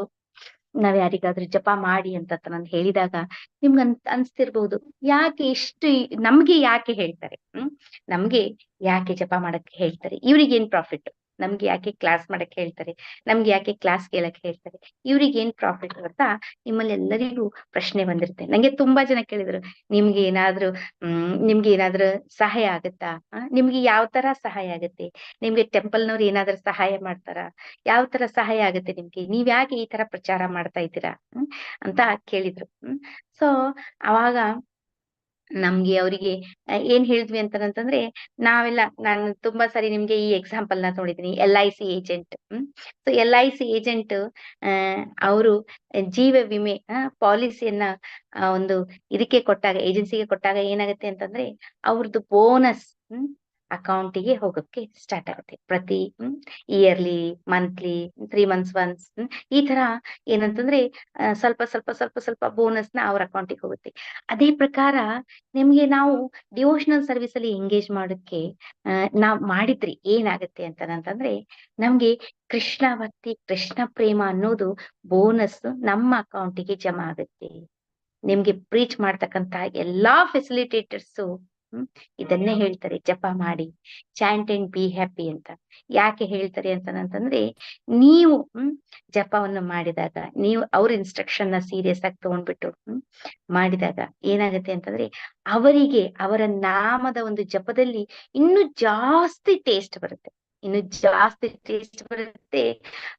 ನಾವ್ ಯಾರಿಗಾದ್ರೂ ಜಪ ಮಾಡಿ ಅಂತ ನಾನು ಹೇಳಿದಾಗ ನಿಮ್ಗೆ ಅನ್ ಅನ್ಸ್ತಿರ್ಬಹುದು ಯಾಕೆ ಇಷ್ಟು ನಮ್ಗೆ ಯಾಕೆ ಹೇಳ್ತಾರೆ? ಹ್ಮ್, ನಮ್ಗೆ ಯಾಕೆ ಜಪ ಮಾಡಕ್ಕೆ ಹೇಳ್ತಾರೆ? ಇವ್ರಿಗೇನ್ ಪ್ರಾಫಿಟ್ ನಮ್ಗೆ ಯಾಕೆ ಕ್ಲಾಸ್ ಮಾಡಕ್ ಹೇಳ್ತಾರೆ, ನಮ್ಗೆ ಯಾಕೆ ಕ್ಲಾಸ್ ಕೇಳಕ್ ಹೇಳ್ತಾರೆ, ಇವ್ರಿಗೆ ಏನ್ ಪ್ರಾಫಿಟ್ ಅಂತ ನಿಮ್ಮಲ್ಲಿ ಎಲ್ಲರಿಗೂ ಪ್ರಶ್ನೆ ಬಂದಿರುತ್ತೆ. ನಂಗೆ ತುಂಬಾ ಜನ ಕೇಳಿದ್ರು, ನಿಮ್ಗೆ ಏನಾದ್ರೂ, ಹ್ಮ್, ನಿಮ್ಗೆ ಏನಾದ್ರೂ ಸಹಾಯ ಆಗತ್ತಾ? ನಿಮ್ಗೆ ಯಾವ ತರ ಸಹಾಯ ಆಗುತ್ತೆ? ನಿಮ್ಗೆ ಟೆಂಪಲ್ನವ್ರು ಏನಾದ್ರೂ ಸಹಾಯ ಮಾಡ್ತಾರಾ? ಯಾವ ತರ ಸಹಾಯ ಆಗುತ್ತೆ ನಿಮ್ಗೆ? ನೀವ್ ಯಾಕೆ ಈ ತರ ಪ್ರಚಾರ ಮಾಡ್ತಾ ಇದ್ದೀರಾ? ಅಂತ ಕೇಳಿದ್ರು. ಸೊ ಅವಾಗ ನಮ್ಗೆ ಅವರಿಗೆ ಏನ್ ಹೇಳಿದ್ವಿ ಅಂತಂದ್ರೆ ನಾವೆಲ್ಲ, ನಾನು ತುಂಬಾ ಸರಿ ನಿಮ್ಗೆ ಈ ಎಕ್ಸಾಂಪಲ್ನ ನೋಡಿದೀನಿ L I C agent hmm. So L I C agent ಅವರು ಜೀವ ವಿಮೆ ಪಾಲಿಸಿಯನ್ನ ಒಂದು ಇದಕ್ಕೆ ಕೊಟ್ಟಾಗ ಏಜೆನ್ಸಿಗೆ ಕೊಟ್ಟಾಗ ಏನಾಗುತ್ತೆ ಅಂತಂದ್ರೆ ಅವ್ರದ್ದು ಬೋನಸ್ ಹ್ಮ್. ಅಕೌಂಟಿಗೆ ಹೋಗಕ್ಕೆ ಸ್ಟಾರ್ಟ್ ಆಗುತ್ತೆ. ಪ್ರತಿ yearly monthly three months once ಈ ತರ ಏನಂತಂದ್ರೆ ಸ್ವಲ್ಪ ಸ್ವಲ್ಪ ಸ್ವಲ್ಪ ಸ್ವಲ್ಪ ಬೋನಸ್ನ ಅವ್ರ ಅಕೌಂಟಿಗೆ ಹೋಗುತ್ತೆ. ಅದೇ ಪ್ರಕಾರ ನಿಮ್ಗೆ ನಾವು ಡಿವೋಷನಲ್ ಸರ್ವಿಸ್ ಅಲ್ಲಿ ಎಂಗೇಜ್ ಮಾಡಕ್ಕೆ ನಾವ್ ಮಾಡಿದ್ರಿ ಏನಾಗುತ್ತೆ ಅಂತಂದ್ರೆ ನಮ್ಗೆ ಕೃಷ್ಣ ಭಕ್ತಿ, ಕೃಷ್ಣ ಪ್ರೇಮ ಅನ್ನೋದು ಬೋನಸ್ ನಮ್ಮ ಅಕೌಂಟಿಗೆ ಜಮಾ ಆಗುತ್ತೆ. ನಿಮ್ಗೆ ಪ್ರೀಚ್ ಮಾಡ್ತಕ್ಕಂತ ಎಲ್ಲಾ ಫೆಸಿಲಿಟೇಟರ್ಸ್ ಹ್ಮ್. ಇದನ್ನೇ ಹೇಳ್ತಾರೆ ಜಪ ಮಾಡಿ ಚಾಂಟ್ ಅಂಡ್ ಬಿ ಹ್ಯಾಪಿ ಅಂತ. ಯಾಕೆ ಹೇಳ್ತಾರೆ ಅಂತಂದ್ರೆ ನೀವು ಹ್ಮ್ ಜಪವನ್ನು ಮಾಡಿದಾಗ ನೀವು ಅವ್ರ ಇನ್ಸ್ಟ್ರಕ್ಷನ್ನ ಸೀರಿಯಸ್ ಆಗಿ ತಗೊಂಡ್ಬಿಟ್ಟು ಹ್ಮ್ ಮಾಡಿದಾಗ ಏನಾಗುತ್ತೆ ಅಂತಂದ್ರೆ ಅವರಿಗೆ ಅವರ ನಾಮದ ಒಂದು ಜಪದಲ್ಲಿ ಇನ್ನು ಜಾಸ್ತಿ ಟೇಸ್ಟ್ ಬರುತ್ತೆ. ಇನ್ನು ಜಾಸ್ತಿ ಟೇಸ್ಟ್ ಬರುತ್ತೆ.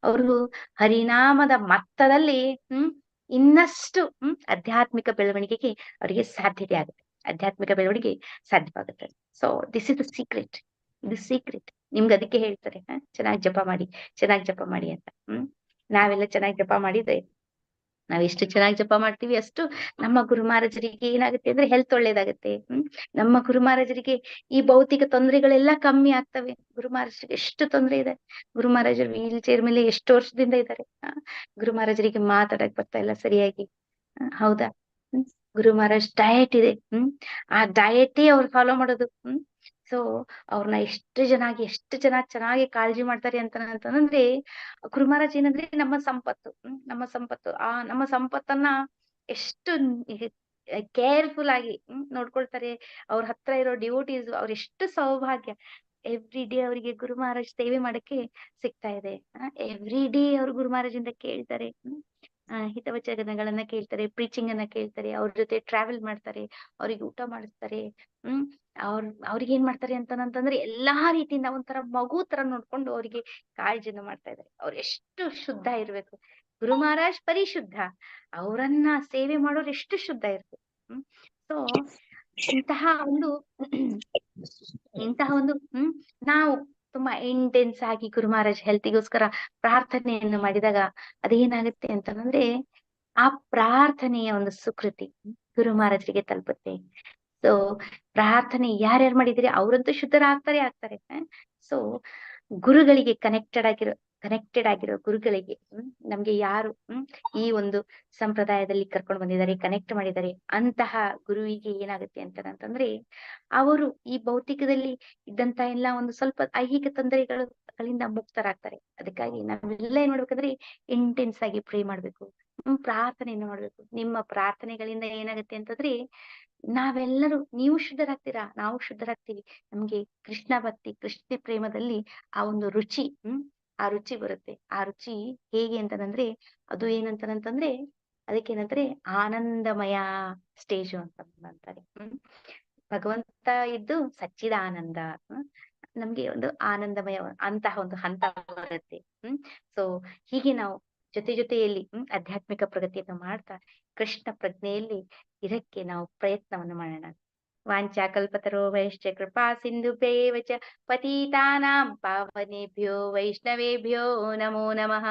ಅವರು ಹರಿನಾಮದ ಮತ್ತದಲ್ಲಿ ಹ್ಮ್ ಇನ್ನಷ್ಟು ಹ್ಮ್ ಆಧ್ಯಾತ್ಮಿಕ ಬೆಳವಣಿಗೆಗೆ ಅವರಿಗೆ ಸಾಧ್ಯತೆ ಆಗುತ್ತೆ. ಆಧ್ಯಾತ್ಮಿಕ ಬೆಳವಣಿಗೆ ಸಾಧ್ಯವಾಗುತ್ತೆ. So this is the secret ಇದು ಸೀಕ್ರೆಟ್ ನಿಮ್ಗೆ ಅದಕ್ಕೆ ಹೇಳ್ತಾರೆ ಚೆನ್ನಾಗಿ ಜಪ ಮಾಡಿ, ಚೆನ್ನಾಗಿ ಜಪ ಮಾಡಿ ಅಂತ. ಹ್ಮ್? ನಾವೆಲ್ಲ ಚೆನ್ನಾಗಿ ಜಪ ಮಾಡಿದ್ರೆ, ನಾವ್ ಎಷ್ಟು ಚೆನ್ನಾಗಿ ಜಪ ಮಾಡ್ತೀವಿ ಅಷ್ಟು ನಮ್ಮ ಗುರು ಮಹಾರಾಜರಿಗೆ ಏನಾಗುತ್ತೆ ಅಂದ್ರೆ ಹೆಲ್ತ್ ಒಳ್ಳೇದಾಗುತ್ತೆ. ಹ್ಮ್? ನಮ್ಮ ಗುರು ಮಹಾರಾಜರಿಗೆ ಈ ಭೌತಿಕ ತೊಂದರೆಗಳೆಲ್ಲ ಕಮ್ಮಿ ಆಗ್ತವೆ. ಗುರು ಮಹಾರಾಜರಿಗೆ ಎಷ್ಟು ತೊಂದರೆ ಇದೆ. ಗುರು ಮಹಾರಾಜರು ವೀಲ್ ಚೇರ್ ಮೇಲೆ ಎಷ್ಟು ವರ್ಷದಿಂದ ಇದ್ದಾರೆ. ಗುರು ಮಹಾರಾಜರಿಗೆ ಮಾತಾಡಕ್ ಬರ್ತಾ ಇಲ್ಲ ಸರಿಯಾಗಿ. ಹೌದಾ? ಗುರು ಮಹಾರಾಜ್ ಡಯಟ್ ಇದೆ. ಹ್ಮ್? ಆ ಡಯಟ್ ಅವ್ರು ಫಾಲೋ ಮಾಡೋದು. ಹ್ಮ್? ಸೊ ಅವ್ರನ್ನ ಎಷ್ಟು ಚೆನ್ನಾಗಿ ಎಷ್ಟು ಜನ ಚೆನ್ನಾಗಿ ಕಾಳಜಿ ಮಾಡ್ತಾರೆ ಅಂತ ಅಂತಂದ್ರೆ ಗುರು ಮಹಾರಾಜ್ ಏನಂದ್ರೆ, ನಮ್ಮ ಸಂಪತ್ತು. ನಮ್ಮ ಸಂಪತ್ತು. ಆ ನಮ್ಮ ಸಂಪತ್ತನ್ನ ಎಷ್ಟು ಕೇರ್ಫುಲ್ ಆಗಿ ನೋಡ್ಕೊಳ್ತಾರೆ. ಅವ್ರ ಹತ್ರ ಇರೋ ಡ್ಯೂಟೀಸ್ ಅವ್ರ ಎಷ್ಟು ಸೌಭಾಗ್ಯ. ಎವ್ರಿ ಡೇ ಅವರಿಗೆ ಗುರು ಮಹಾರಾಜ್ ಸೇವೆ ಮಾಡಕ್ಕೆ ಸಿಗ್ತಾ ಇದೆ. ಎವ್ರಿ ಡೇ ಅವ್ರು ಗುರು ಮಹಾರಾಜಿಂದ ಕೇಳ್ತಾರೆ ಹಿತವಚನಗಳನ್ನ ಕೇಳ್ತಾರೆ ಪ್ರೀಚಿಂಗ್ ಅನ್ನ ಕೇಳ್ತಾರೆ, ಅವ್ರ ಜೊತೆ ಟ್ರಾವೆಲ್ ಮಾಡ್ತಾರೆ, ಅವ್ರಿಗೆ ಊಟ ಮಾಡಿಸ್ತಾರೆ, ಹ್ಮ್, ಅವ್ರ, ಅವ್ರಿಗೆ ಏನ್ ಮಾಡ್ತಾರೆ ಅಂತಂದ್ರೆ ಎಲ್ಲಾ ರೀತಿಯಿಂದ ಒಂಥರ ಮಗು ತರ ನೋಡ್ಕೊಂಡು ಅವ್ರಿಗೆ ಕಾಳಜಿನ ಮಾಡ್ತಾ ಇದ್ದಾರೆ ಅವ್ರು ಎಷ್ಟು ಶುದ್ಧ ಇರ್ಬೇಕು. ಗುರು ಮಹಾರಾಜ್ ಪರಿಶುದ್ಧ. ಅವರನ್ನ ಸೇವೆ ಮಾಡೋರು ಎಷ್ಟು ಶುದ್ಧ ಇರ್ಬೇಕು. ಹ್ಮ್ ಸೊ ಇಂತಹ ಒಂದು ಇಂತಹ ಒಂದು, ಹ್ಮ್, ನಾವು ತುಂಬಾ ಇಂಟೆನ್ಸ್ ಆಗಿ ಗುರು ಮಹಾರಾಜ್ ಹೆಲ್ತಿಗೋಸ್ಕರ ಪ್ರಾರ್ಥನೆಯನ್ನು ಮಾಡಿದಾಗ ಅದೇನಾಗುತ್ತೆ ಅಂತಂದ್ರೆ ಆ ಪ್ರಾರ್ಥನೆಯ ಒಂದು ಸುಕೃತಿ ಗುರು ಮಹಾರಾಜರಿಗೆ ತಲುಪುತ್ತೆ. ಸೊ ಪ್ರಾರ್ಥನೆ ಯಾರ್ಯಾರು ಮಾಡಿದಿರಿ ಅವರಂತೂ ಶುದ್ಧರಾಗ್ತಾರೆ, ಆಗ್ತಾರೆ. ಸೊ ಗುರುಗಳಿಗೆ ಕನೆಕ್ಟೆಡ್ ಆಗಿರೋ ಕನೆಕ್ಟೆಡ್ ಆಗಿರೋ ಗುರುಗಳಿಗೆ, ಹ್ಮ್, ನಮ್ಗೆ ಯಾರು ಈ ಒಂದು ಸಂಪ್ರದಾಯದಲ್ಲಿ ಕರ್ಕೊಂಡು ಬಂದಿದ್ದಾರೆ ಕನೆಕ್ಟ್ ಮಾಡಿದ್ದಾರೆ ಅಂತಹ ಗುರುವಿಗೆ ಏನಾಗುತ್ತೆ ಅಂತಂದ್ರೆ ಅವರು ಈ ಭೌತಿಕದಲ್ಲಿ ಇದ್ದಂತ ಎಲ್ಲ ಒಂದು ಸ್ವಲ್ಪ ಐಹಿಕ ತೊಂದರೆಗಳಿಂದ ಗಳಿಂದ ಮುಕ್ತರಾಗ್ತಾರೆ. ಅದಕ್ಕಾಗಿ ನಾವೆಲ್ಲ ಏನ್ ಮಾಡ್ಬೇಕಂದ್ರೆ ಇಂಟೆನ್ಸ್ ಆಗಿ ಪ್ರೇ ಮಾಡ್ಬೇಕು, ಹ್ಮ್, ಪ್ರಾರ್ಥನೆಯನ್ನು ಮಾಡ್ಬೇಕು. ನಿಮ್ಮ ಪ್ರಾರ್ಥನೆಗಳಿಂದ ಏನಾಗುತ್ತೆ ಅಂತಂದ್ರೆ ನಾವೆಲ್ಲರೂ ನೀವು ಶುದ್ಧರಾಗ್ತೀರಾ? ನಾವು ಶುದ್ಧರಾಗ್ತೀವಿ. ನಮ್ಗೆ ಕೃಷ್ಣ ಭಕ್ತಿ, ಕೃಷ್ಣ ಪ್ರೇಮದಲ್ಲಿ ಆ ಒಂದು ರುಚಿ, ಹ್ಮ್, ಆ ರುಚಿ ಬರುತ್ತೆ. ಆ ರುಚಿ ಹೇಗೆ ಅಂತಂದ್ರೆ, ಅದು ಏನಂತಾರಂತಂದ್ರೆ ಅದಕ್ಕೆ ಏನಂದ್ರೆ ಆನಂದಮಯ ಸ್ಟೇಜು ಅಂತ ಅಂತಾರೆ. ಹ್ಮ್, ಭಗವಂತ ಇದ್ದು ಸಚ್ಚಿದ ಆನಂದ ನಮ್ಗೆ ಒಂದು ಆನಂದಮಯ ಅಂತಹ ಒಂದು ಹಂತ ಬರುತ್ತೆ. ಹ್ಮ್ ಸೊ ಹೀಗೆ ನಾವು ಜೊತೆ ಜೊತೆಯಲ್ಲಿ, ಹ್ಮ್, ಆಧ್ಯಾತ್ಮಿಕ ಪ್ರಗತಿಯನ್ನು ಮಾಡ್ತಾ ಕೃಷ್ಣ ಪ್ರಜ್ಞೆಯಲ್ಲಿ ಇದಕ್ಕೆ ನಾವು ಪ್ರಯತ್ನವನ್ನು ಮಾಡೋಣ. ವಾಂಚಾಕಲ್ಪತರೋ ವೈಶ್ಚ ಕೃಪಾ ಸಿಂಧು ಚ ಪತೀತಾನಾಂ ಪಾವನೇಭ್ಯೋ ವೈಷ್ಣವೇಭ್ಯೋ ನಮೋ ನಮಃ.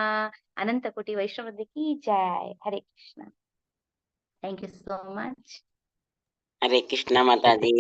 ಅನಂತ ಕೋಟಿ ವೈಷ್ಣವ ಕಿ ಜೈ Hare Krishna. Thank you so much Hare Krishna Mataji